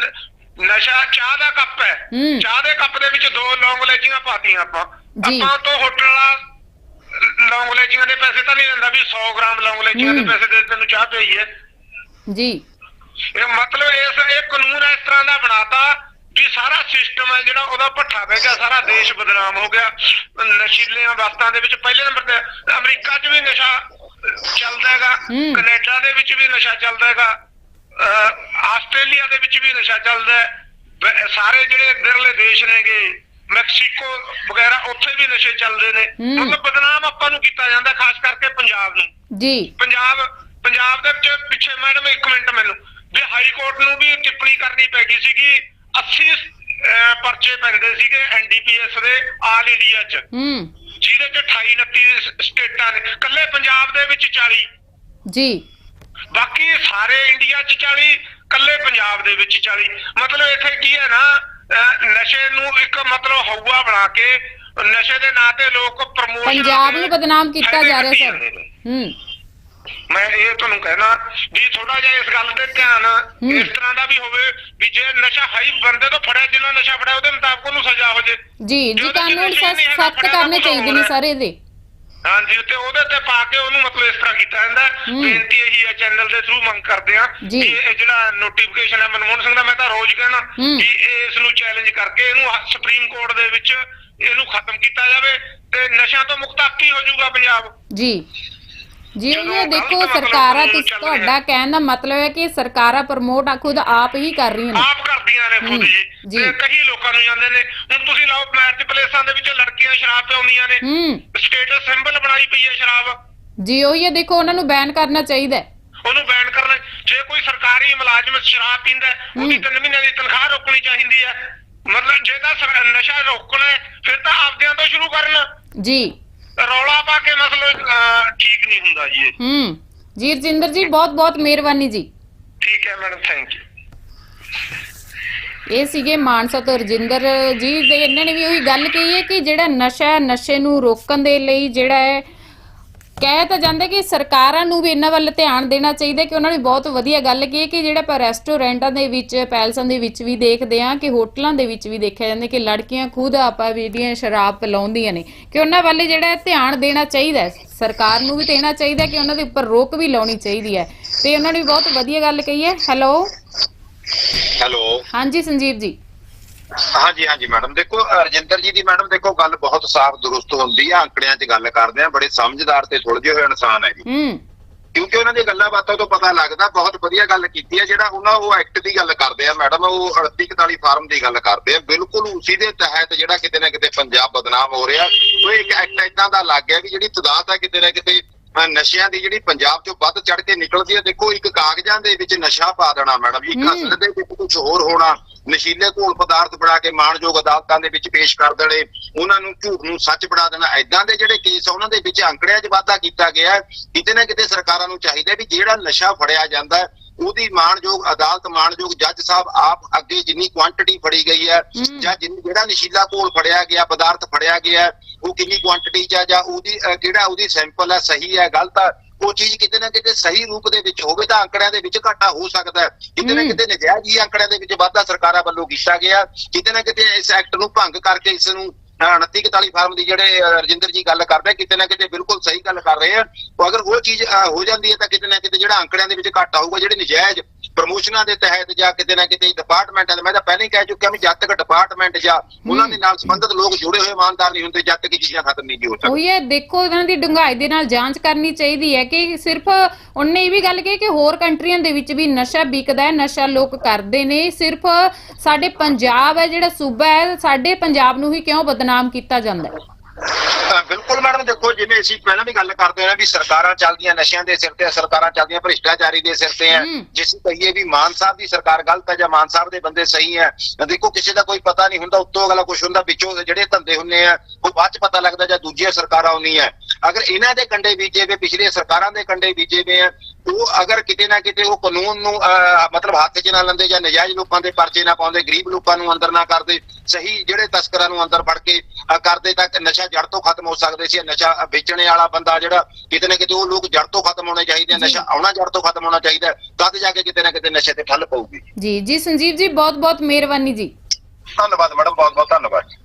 ਨਸ਼ਾ ਚਾਹ ਦਾ ਕੱਪ ਹੈ ਹੂੰ। ਚਾਹ ਦੇ ਕੱਪ ਦੇ ਵਿੱਚ ਦੋ ਲੌਂਗ ਲੈਚੀਆਂ ਪਾਤੀਆਂ ਆਪਾਂ ਜੀ। ਆਪਾਂ ਤੋਂ ਹੋਟਲ ਵਾਲਾ ਲੌਂਗ ਲੈਚੀਆਂ ਦੇ ਪੈਸੇ ਤਾਂ ਨਹੀਂ ਦਿੰਦਾ ਵੀ 100 ਗ੍ਰਾਮ ਲੌਂਗ ਲੈਚੀਆਂ ਦੇ ਹੂੰ। ਪੈਸੇ ਦੇ ਤੈਨੂੰ ਚਾਹ ਪਈ ਹੈ ਜੀ ਇਹ ਮਤਲਬ ਇਸ ਇਹ ਕਾਨੂੰਨ ਇਸ ਤਰ੍ਹਾਂ ਦਾ ਬਣਾਤਾ ਵੀ ਸਾਰਾ ਸਿਸਟਮ ਹੈ ਜਿਹੜਾ ਉਹਦਾ ਭੱਠਾ ਬਹਿ ਗਿਆ ਸਾਰਾ ਦੇਸ਼ ਬਦਨਾਮ ਹੋ ਗਿਆ ਨਸ਼ੀਲੀਆਂ ਵਸਤਾਂ ਦੇ ਵਿੱਚ ਪਹਿਲੇ ਨੰਬਰ ਤੇ ਅਮਰੀਕਾ 'ਚ ਵੀ ਨਸ਼ਾ ਚੱਲਦਾ ਹੈਗਾ ਹੂੰ। ਕੈਨੇਡਾ ਦੇ ਵਿੱਚ ਵੀ ਨਸ਼ਾ ਚੱਲਦਾ ਹੈਗਾ ਆਸਟ੍ਰੇਲੀਆ ਦੇ ਵਿੱਚ ਵੀ ਨਸ਼ਾ ਚੱਲਦਾ ਹੈ। ਸਾਰੇ ਜਿਹੜੇ ਇੱਧਰਲੇ ਦੇਸ਼ ਨੇਗੇ ਮੈਕਸੀਕੋ ਵਗੈਰਾ ਉੱਥੇ ਵੀ ਨਸ਼ੇ ਚੱਲਦੇ ਨੇ। ਮਤਲਬ ਬਦਨਾਮ ਆਪਾਂ ਨੂੰ ਕੀਤਾ ਜਾਂਦਾ ਖਾਸ ਕਰਕੇ ਪੰਜਾਬ ਨੂੰ। ਜੀ। ਪੰਜਾਬ ਪੰਜਾਬ ਦੇ ਵਿੱਚ ਪਿੱਛੇ ਮੈਡਮ ਇੱਕ ਮਿੰਟ ਮੈਨੂੰ। ਵੀ ਹਾਈ ਕੋਰਟ ਨੂੰ ਵੀ ਟਿੱਪਣੀ ਕਰਨੀ ਪੈ ਗਈ ਸੀਗੀ। 80 ਅਹ, ਪਰਚੇ ਪੈਂਦੇ ਸੀਗੇ ਐਨਡੀਪੀਐਸ ਦੇ ਆਲ ਇੰਡੀਆ 'ਚ। ਜਿਹਦੇ 'ਚ 28 29 ਸ- ਸਟੇਟਾਂ ਨੇ। ਕੱਲੇ ਪੰਜਾਬ ਦੇ ਵਿੱਚ 40 ਜੀ। ਬਾਕੀ ਸਾਰੇ ਇੰਡੀਆ 'ਚ 40 ਕੱਲੇ ਪੰਜਾਬ ਦੇ ਵਿੱਚ 40 ਮਤਲਬ ਇੱਥੇ ਕੀ ਹੈ ਨਾ ਨਸ਼ੇ ਨੂੰ ਇੱਕ ਮਤਲਬ ਹਊਆ ਬਣਾ ਕੇ ਨਸ਼ੇ ਦੇ ਨਾਂ ਤੇ ਲੋਕ ਪ੍ਰਮੋਸ਼ਨ ਪੰਜਾਬ ਨੂੰ ਬਦਨਾਮ ਕੀਤਾ ਜਾ ਰਿਹਾ ਸਰ। ਹੂੰ। ਮੈਂ ਇਹ ਤੁਹਾਨੂੰ ਕਹਿਣਾ ਵੀ ਥੋੜਾ ਜਿਹਾ ਇਸ ਗੱਲ ਤੇ ਧਿਆਨ ਇਸ ਤਰ੍ਹਾਂ ਦਾ ਵੀ ਹੋਵੇ ਵੀ ਜੇ ਨਸ਼ਾ ਹਾਈ ਬੰਦੇ ਤੋਂ ਫੜਿਆ ਜਿੰਨਾ ਨਸ਼ਾ ਫੜਿਆ ਉਹਦੇ ਮੁਤਾਬਕ ਉਹਨੂੰ ਸਜ਼ਾ ਹੋ ਜੇ। ਜੀ ਜੀ ਕਾਨੂੰਨ ਸਖਤ ਕਰਨੇ ਚਾਹੀਦੇ ਨੇ ਸਰ ਇਹਦੇ। ਹਾਂਜੀ ਤੇ ਉਹਦੇ ਤੇ ਪਾ ਕੇ ਉਹਨੂੰ ਮਤਲਬ ਇਸ ਤਰ੍ਹਾਂ ਕੀਤਾ ਜਾਂਦਾ। ਬੇਨਤੀ ਇਹੀ ਹੈ ਚੈਨਲ ਦੇ ਥਰੂ ਮੰਗ ਕਰਦੇ ਆ। ਕਿ ਇਹ ਜਿਹੜਾ ਨੋਟੀਫਿਕੇਸ਼ਨ ਹੈ ਮਨਮੋਹਨ ਸਿੰਘ ਦਾ ਮੈਂ ਤਾਂ ਰੋਜ਼ ਕਹਿਣਾ। ਕਿ ਇਸ ਨੂੰ ਚੈਲੰਜ ਕਰਕੇ ਇਹਨੂੰ ਸੁਪਰੀਮ ਕੋਰਟ ਦੇ ਵਿੱਚ ਇਹਨੂੰ ਖਤਮ ਕੀਤਾ ਜਾਵੇ ਤੇ ਨਸ਼ਿਆਂ ਤੋਂ ਮੁਕਤ ਕੀ ਹੋ ਜਾਊਗਾ ਪੰਜਾਬ ਜੀ ਜੀ ਇਹ ਦੇਖੋ ਸਰਕਾਰਾਂ ਰਿਹਾ। ਤੁਹਾਡਾ ਕਹਿਣ ਦਾ ਮਤਲਬ ਹੈ ਕਿ ਸਰਕਾਰਾਂ ਪ੍ਰਮੋਟ ਆ ਖੁਦ ਆਪ ਹੀ ਕਰ ਰਹੀਆਂ ਨੇ। ਆਪ ਕਰਦੀਆਂ ਨੇ ਖੁਦ ਜੀ। ਤੇ ਕਈ ਲੋਕਾਂ ਨੂੰ ਜਾਂਦੇ ਨੇ ਹੁਣ ਤੁਸੀਂ ਲਾਓ ਮੈਰਿਜ ਪਲੇਸਾਂ ਦੇ ਵਿੱਚ ਲੜਕੀਆਂ ਸ਼ਰਾਬ ਪਿਆਉਂਦੀਆਂ ਨੇ। ਹੂੰ। ਸਟੇਟਸ ਸਿੰਬਲ ਬਣਾਈ ਪਈ ਹੈ ਸ਼ਰਾਬ। ਜੀ ਉਹੀ ਹੈ ਦੇਖੋ ਉਹਨਾਂ ਨੂੰ ਬੈਨ ਕਰਨਾ ਚਾਹੀਦਾ ਹੈ। ਉਹਨੂੰ ਬੈਨ ਕਰਨਾ ਜੇ ਕੋਈ ਸਰਕਾਰੀ ਮੁਲਾਜ਼ਮ ਸ਼ਰਾਬ ਪੀਂਦਾ ਉਹਦੀ। ਤਿੰਨ ਮਹੀਨਿਆਂ ਦੀ ਤਨਖਾਹ ਰੋਕਣੀ ਚਾਹੀਦੀ ਹੈ। ਮਤਲਬ ਜੇ ਤਾਂ ਨਸ਼ਾ ਰੋਕਣਾ ਹੈ ਫਿਰ ਤਾਂ ਆਪਦਿਆਂ ਤੋਂ ਸ਼ੁਰੂ ਕਰਨਾ। ਜੀ। ਰੌਲਾ ਪਾ ਕੇ ਮਤਲਬ ਠੀਕ ਨਹੀਂ ਹੁੰਦਾ ਜੀ ਇਹ। ਹੂੰ। ਜੀ ਰਜਿੰਦਰ ਜੀ ਬਹੁਤ ਬਹੁਤ ਮਿਹਰਬਾਨੀ ਜੀ। ਠੀਕ ਹੈ ਮੈਡਮ ਥੈਂਕ ਯੂ ਇਹ ਸੀਗੇ ਮਾਨਸਾ ਤੋਂ ਰਜਿੰਦਰ ਜੀ ਤੇ ਇਹਨਾਂ ਨੇ ਵੀ ਉਹੀ ਗੱਲ ਕਹੀ ਹੈ ਕਿ ਜਿਹੜਾ ਨਸ਼ਾ ਨਸ਼ੇ ਨੂੰ ਰੋਕਣ ਦੇ ਲਈ ਜਿਹੜਾ ਹੈ ਕਹਿ ਤਾਂ ਜਾਂਦਾ ਕਿ ਸਰਕਾਰਾਂ ਨੂੰ ਵੀ ਇਹਨਾਂ ਵੱਲ ਧਿਆਨ ਦੇਣਾ ਚਾਹੀਦਾ ਕਿ ਉਹਨਾਂ ਨੇ ਬਹੁਤ ਵਧੀਆ ਗੱਲ ਕਹੀ ਹੈ ਕਿ ਜਿਹੜਾ ਆਪਾਂ ਰੈਸਟੋਰੈਂਟਾਂ ਦੇ ਵਿੱਚ ਪੈਲਸਾਂ ਦੇ ਵਿੱਚ ਵੀ ਦੇਖਦੇ ਹਾਂ ਕਿ ਹੋਟਲਾਂ ਦੇ ਵਿੱਚ ਵੀ ਦੇਖਿਆ ਜਾਂਦਾ ਕਿ ਲੜਕੀਆਂ ਖੁਦ ਆਪਾਂ ਜਿਹੜੀਆਂ ਸ਼ਰਾਬ ਪਿਲਾਉਂਦੀਆਂ ਨੇ ਕਿ ਉਹਨਾਂ ਵੱਲ ਜਿਹੜਾ ਧਿਆਨ ਦੇਣਾ ਚਾਹੀਦਾ ਹੈ। ਸਰਕਾਰ ਨੂੰ ਵੀ ਦੇਣਾ ਚਾਹੀਦਾ ਕਿ ਉਹਨਾਂ ਦੇ ਉੱਪਰ ਰੋਕ ਵੀ ਲਾਉਣੀ ਚਾਹੀਦੀ ਹੈ। ਤੇ ਉਹਨਾਂ ਨੇ ਬਹੁਤ ਵਧੀਆ ਗੱਲ ਕਹੀ ਹੈ। ਹੈਲੋ? ਹੈਲੋ? ਹਾਂਜੀ ਸੰਜੀਵ ਜੀ। ਹਾਂਜੀ ਹਾਂਜੀ ਮੈਡਮ। ਦੇਖੋ ਰਜਿੰਦਰ ਜੀ ਦੀ ਮੈਡਮ ਦੇਖੋ ਗੱਲ ਬਹੁਤ ਸਾਫ਼ ਦਰੁਸਤ ਹੁੰਦੀ ਆ ਅੰਕੜਿਆਂ 'ਚ ਗੱਲ ਕਰਦੇ ਆ ਬੜੇ ਸਮਝਦਾਰ ਤੇ ਸੁਲਝੇ ਹੋਏ ਇਨਸਾਨ ਹੈ ਜੀ। ਹੂੰ। ਕਿਉਂਕਿ ਉਹਨਾਂ ਦੀ ਗੱਲਾਂ ਬਾਤਾਂ ਤੋਂ ਪਤਾ ਲੱਗਦਾ ਬਹੁਤ ਵਧੀਆ ਗੱਲ ਕੀਤੀ ਹੈ ਜਿਹੜਾ ਉਹਨਾਂ ਉਹ ਐਕਟ ਦੀ ਗੱਲ ਕਰਦੇ ਆ ਮੈਡਮ ਉਹ 3841 ਫਾਰਮ ਦੀ ਗੱਲ ਕਰਦੇ ਆ। ਬਿਲਕੁਲ ਉਸੇ ਦੇ ਤਹਿਤ ਜਿਹੜਾ ਕਿਤੇ ਨਾ ਕਿਤੇ ਪੰਜਾਬ ਬਦਨਾਮ ਹੋ ਰਿਹਾ ਉਹ ਇੱਕ ਐਕਟ ਇਦਾਂ ਦਾ ਲੱਗ ਗਿਆ ਵੀ ਜਿਹੜੀ ਤਦਾਦ ਆ ਕਿਤੇ ਨਾ ਕਿਤੇ ਨਸ਼ਿਆਂ ਦੀ ਜਿਹੜੀ ਪੰਜਾਬ ਚੋਂ ਵੱਧ ਚੜ ਕੇ ਨਿਕਲਦੀ ਹੈ ਦੇਖੋ ਇੱਕ ਕਾਗਜ਼ਾਂ ਦੇ ਵਿੱਚ ਨਸ਼ਾ ਪਾ ਦੇਣਾ ਮੈਡਮ ਜੀ ਇੱਕ। ਅਸਲ ਦੇ ਵਿੱਚ ਕੁਝ ਹੋਰ ਹੋਣਾ ਨਸ਼ੀਲੇ ਘੋਲ ਪਦਾਰਥ ਬਣਾ ਕੇ ਮਾਣਯੋਗ ਅਦਾਲਤਾਂ ਦੇ ਵਿੱਚ ਪੇਸ਼ ਕਰ ਦੇਣੇ ਉਹਨਾਂ ਨੂੰ ਝੂਠ ਨੂੰ ਸੱਚ ਬਣਾ ਦੇਣਾ ਐਦਾਂ ਦੇ ਜਿਹੜੇ ਕੇਸ ਆ ਉਹਨਾਂ ਦੇ ਵਿੱਚ ਅੰਕੜਿਆਂ 'ਚ ਵਾਧਾ ਕੀਤਾ ਗਿਆ। ਕਿਤੇ ਨਾ ਕਿਤੇ ਸਰਕਾਰਾਂ ਨੂੰ ਚਾਹੀਦਾ ਵੀ ਜਿਹੜਾ ਨਸ਼ਾ ਫੜਿਆ ਜਾਂਦਾ ਹੈ ਉਹਦੀ ਮਾਣਯੋਗ ਅਦਾਲਤ ਮਾਣਯੋਗ ਜੱਜ ਸਾਹਿਬ ਆਪ ਅੱਗੇ ਜਿੰਨੀ ਕੁਆਂਟੀਟੀ ਫੜੀ ਗਈ ਹੈ। ਜਾਂ ਜਿੰਨੀ ਜਿਹੜਾ ਨਸ਼ੀਲਾ ਘੋਲ ਫੜਿਆ ਗਿਆ ਪਦਾਰਥ ਫੜਿਆ ਗਿਆ ਉਹ ਕਿੰਨੀ ਕੁਆਂਟੀਟੀ 'ਚ ਹੈ ਜਾਂ ਉਹਦੀ ਕਿਹੜਾ ਉਹਦੀ ਸੈਂਪਲ ਹੈ ਸਹੀ ਹੈ ਗਲਤ ਹੈ ਉਹ ਚੀਜ਼ ਕਿਤੇ ਨਾ ਕਿਤੇ ਸਹੀ ਰੂਪ ਦੇ ਵਿੱਚ ਹੋਵੇ ਤਾਂ ਅੰਕੜਿਆਂ ਦੇ ਵਿੱਚ ਘਾਟਾ ਹੋ ਸਕਦਾ ਹੈ। ਕਿਤੇ ਨਾ। ਕਿਤੇ ਨਜਾਇਜ਼ ਹੀ ਅੰਕੜਿਆਂ ਦੇ ਵਿੱਚ ਵਾਧਾ ਸਰਕਾਰਾਂ ਵੱਲੋਂ ਕੀਤਾ ਗਿਆ। ਕਿਤੇ ਨਾ ਕਿਤੇ ਇਸ ਐਕਟ ਨੂੰ ਭੰਗ ਕਰਕੇ ਇਸ ਨੂੰ ਅਹ, 2941 ਫਾਰਮ ਦੀ ਜਿਹੜੇ ਰਜਿੰਦਰ ਜੀ ਗੱਲ ਕਰਦੇ ਕਿਤੇ ਨਾ ਕਿਤੇ ਬਿਲਕੁਲ ਸਹੀ ਗੱਲ ਕਰ ਰਹੇ ਆ। ਉਹ ਅਗਰ ਉਹ ਚੀਜ਼ ਹੋ ਜਾਂਦੀ ਹੈ ਤਾਂ ਕਿਤੇ ਨਾ ਕਿਤੇ ਜਿਹੜਾ ਅੰਕੜਿਆਂ ਦੇ ਵਿੱਚ ਘਾਟਾ ਹੋਊਗਾ ਜਿਹੜੇ ਨਜਾਇਜ਼ ਪ੍ਰਮੋਸ਼ਨਾਂ ਦੇ ਤਹਿਤ ਜਾਂ ਕਿਤੇ ਨਾ ਕਿਤੇ ਡਿਪਾਰਟਮੈਂਟਾਂ ਦੇ ਮੈਂ ਤਾਂ ਪਹਿਲਾਂ ਹੀ ਕਹਿ ਚੁੱਕਿਆ ਵੀ ਜਦ ਤੱਕ ਡਿਪਾਰਟਮੈਂਟ ਜਾਂ ਉਹਨਾਂ ਦੇ ਨਾਲ ਸੰਬੰਧਿਤ ਲੋਕ ਜੁੜੇ ਹੋਏ ਇਮਾਨਦਾਰ ਨਹੀਂ ਹੁੰਦੇ ਜਦ ਤੱਕ ਇਹ ਚੀਜ਼ਾਂ ਖਤਮ ਨਹੀਂ ਹੋ ਸਕਦੀਆਂ। ਉਹੀ ਹੈ ਦੇਖੋ ਇਹਨਾਂ ਦੀ ਡੂੰਘਾਈ ਦੇ ਨਾਲ ਜਾਂਚ ਕਰਨੀ ਚਾਹੀਦੀ ਹੈ ਕਿ ਸਿਰਫ ਉਹਨੇ ਇਹ ਵੀ ਗੱਲ ਕਹੀ ਕਿ ਹੋਰ ਕੰਟਰੀਆਂ ਦੇ ਵਿੱਚ ਵੀ ਨਸ਼ਾ ਵਿਕਦਾ ਹੈ ਨਸ਼ਾ ਲੋਕ ਕਰਦੇ ਨੇ ਸਿਰਫ ਸਾਡੇ ਪੰਜਾਬ ਹੈ ਜਿਹੜਾ ਸੂਬਾ ਹੈ ਸਾਡੇ ਪੰਜਾਬ ਨੂੰ ਹੀ ਕਿਉਂ ਬਦਨਾਮ ਕੀਤਾ ਜਾਂਦਾ ਹੈ? ਬਿਲਕੁਲ ਮੈਡਮ ਦੇਖੋ ਜਿਵੇਂ ਅਸੀਂ ਪਹਿਲਾਂ ਵੀ ਗੱਲ ਕਰਦੇ ਹਾਂ ਵੀ ਸਰਕਾਰਾਂ ਚੱਲਦੀਆਂ ਨਸ਼ਿਆਂ ਦੇ ਸਿਰ ਤੇ ਸਰਕਾਰਾਂ ਚੱਲਦੀਆਂ ਭ੍ਰਿਸ਼ਟਾਚਾਰੀ ਦੇ ਸਿਰ ਤੇ ਹੂੰ। ਜਿਸ ਕਹੀਏ ਵੀ ਮਾਨ ਸਾਹਿਬ ਦੀ ਸਰਕਾਰ ਗਲਤ ਹੈ ਜਾਂ ਮਾਨ ਸਾਹਿਬ ਦੇ ਬੰਦੇ ਸਹੀ ਤਾਂ ਦੇਖੋ ਕਿਸੇ ਦਾ ਕੋਈ ਪਤਾ ਨਹੀਂ ਹੁੰਦਾ ਉੱਤੋਂ ਅਗਲਾ ਕੁਝ ਹੁੰਦਾ ਵਿੱਚੋਂ ਜਿਹੜੇ ਧੰਦੇ ਹੁੰਨੇ ਆ ਉਹ ਬਾਅਦ ਚ ਪਤਾ ਲੱਗਦਾ ਜਾਂ ਦੂਜੀਆਂ ਸਰਕਾਰਾਂ ਆਉਣੀ ਅਗਰ ਇਹਨਾਂ ਦੇ ਕੰਡੇ ਬੀਜੇ ਵੇ ਪਿਛਲੇ ਸਰਕਾਰਾਂ ਦੇ ਕੰਡੇ ਬੀਜੇ ਵੇ ਆ ਉਹ ਅਗਰ ਕਿਤੇ ਨਾ ਕਿਤੇ ਉਹ ਕਾਨੂੰਨ ਨੂੰ ਮਤਲਬ ਹੱਥ 'ਚ ਨਾ ਲੈਂਦੇ ਜਾਂ ਨਜਾਇਜ਼ ਲੋਕਾਂ ਦੇ ਪਰਚੇ ਨਾ ਪਾਉਂਦੇ ਗਰੀਬ ਲੋਕਾਂ ਨੂੰ ਅੰਦਰ ਨਾ ਕਰਦੇ ਸਹੀ ਜਿਹੜੇ ਤਸਕਰਾਂ ਨੂੰ ਅੰਦਰ ਫੜ ਕੇ ਕਰਦੇ ਤਾਂ ਨਸ਼ਾ ਜੜ ਤੋਂ ਖਤਮ ਹੋ ਸਕਦੇ ਸੀ ਨਸ਼ਾ ਵੇਚਣੇ ਵਾਲਾ ਬੰਦਾ ਜਿਹੜਾ ਕਿਤੇ ਨਾ ਕਿਤੇ ਉਹ ਲੋਕ ਜੜ ਤੋਂ ਖਤਮ ਹੋਣੇ ਚਾਹੀਦੇ ਆ। ਨਸ਼ਾ ਆਉਣਾ ਜੜ ਤੋਂ ਖਤਮ ਹੋਣਾ ਚਾਹੀਦਾ। ਤਦ ਜਾ ਕੇ ਕਿਤੇ ਨਾ ਕਿਤੇ ਨਸ਼ੇ ਤੇ ਠੱਲ ਪਊਗੀ ਜੀ ਜੀ ਸੰਜੀਵ ਜੀ ਬਹੁਤ ਬਹੁਤ ਮਿਹਰਬਾਨੀ ਜੀ ਧੰਨਵਾਦ ਮੈਡਮ ਬਹੁਤ ਬਹੁਤ ਧੰਨਵਾਦ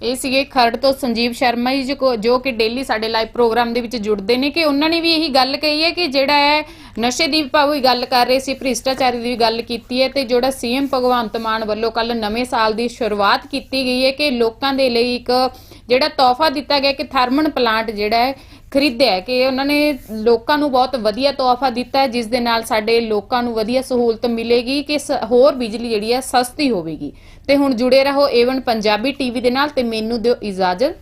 ਇਹ ਸੀਗੇ ਖਰੜ ਤੋਂ ਸੰਜੀਵ ਸ਼ਰਮਾ ਜੀ, ਜੋ ਕਿ ਡੇਲੀ ਸਾਡੇ ਲਾਈਵ ਪ੍ਰੋਗਰਾਮ ਦੇ ਵਿੱਚ ਜੁੜਦੇ ਨੇ ਕਿ ਉਹਨਾਂ ਨੇ ਵੀ ਇਹੀ ਗੱਲ ਕਹੀ ਹੈ ਕਿ ਜਿਹੜਾ ਹੈ ਨਸ਼ੇ ਦੀ ਭਾਵੇਂ ਗੱਲ ਕਰ ਰਹੇ ਸੀ, ਭ੍ਰਿਸ਼ਟਾਚਾਰੀ ਦੀ ਵੀ ਗੱਲ ਕੀਤੀ ਹੈ ਤੇ ਜਿਹੜਾ ਸੀਐਮ ਭਗਵੰਤ ਮਾਨ ਵੱਲੋਂ ਕੱਲ ਨਵੇਂ ਸਾਲ ਦੀ ਸ਼ੁਰੂਆਤ ਕੀਤੀ ਗਈ ਹੈ ਕਿ ਲੋਕਾਂ ਦੇ ਲਈ ਇੱਕ ਜਿਹੜਾ ਤੋਹਫਾ ਦਿੱਤਾ ਗਿਆ ਕਿ ਥਰਮਲ ਪਲਾਂਟ ਜਿਹੜਾ ਹੈ ਖਰੀਦਿਆ ਹੈ ਕਿ ਉਹਨਾਂ ਨੇ ਲੋਕਾਂ ਨੂੰ ਬਹੁਤ ਵਧੀਆ ਤੋਹਫਾ ਦਿੱਤਾ ਹੈ, ਜਿਸ ਦੇ ਨਾਲ ਸਾਡੇ ਲੋਕਾਂ ਨੂੰ ਵਧੀਆ ਸਹੂਲਤ ਮਿਲੇਗੀ ਕਿ ਸ- ਹੋਰ ਬਿਜਲੀ ਜਿਹੜੀ ਹੈ ਸਸਤੀ ਹੋਵੇਗੀ। ਤੇ ਹੁਣ ਜੁੜੇ ਰਹੋ ਏਵਨ ਪੰਜਾਬੀ ਟੀਵੀ ਦੇ ਨਾਲ ਤੇ ਮੈਨੂੰ ਦਿਓ ਇਜਾਜ਼ਤ।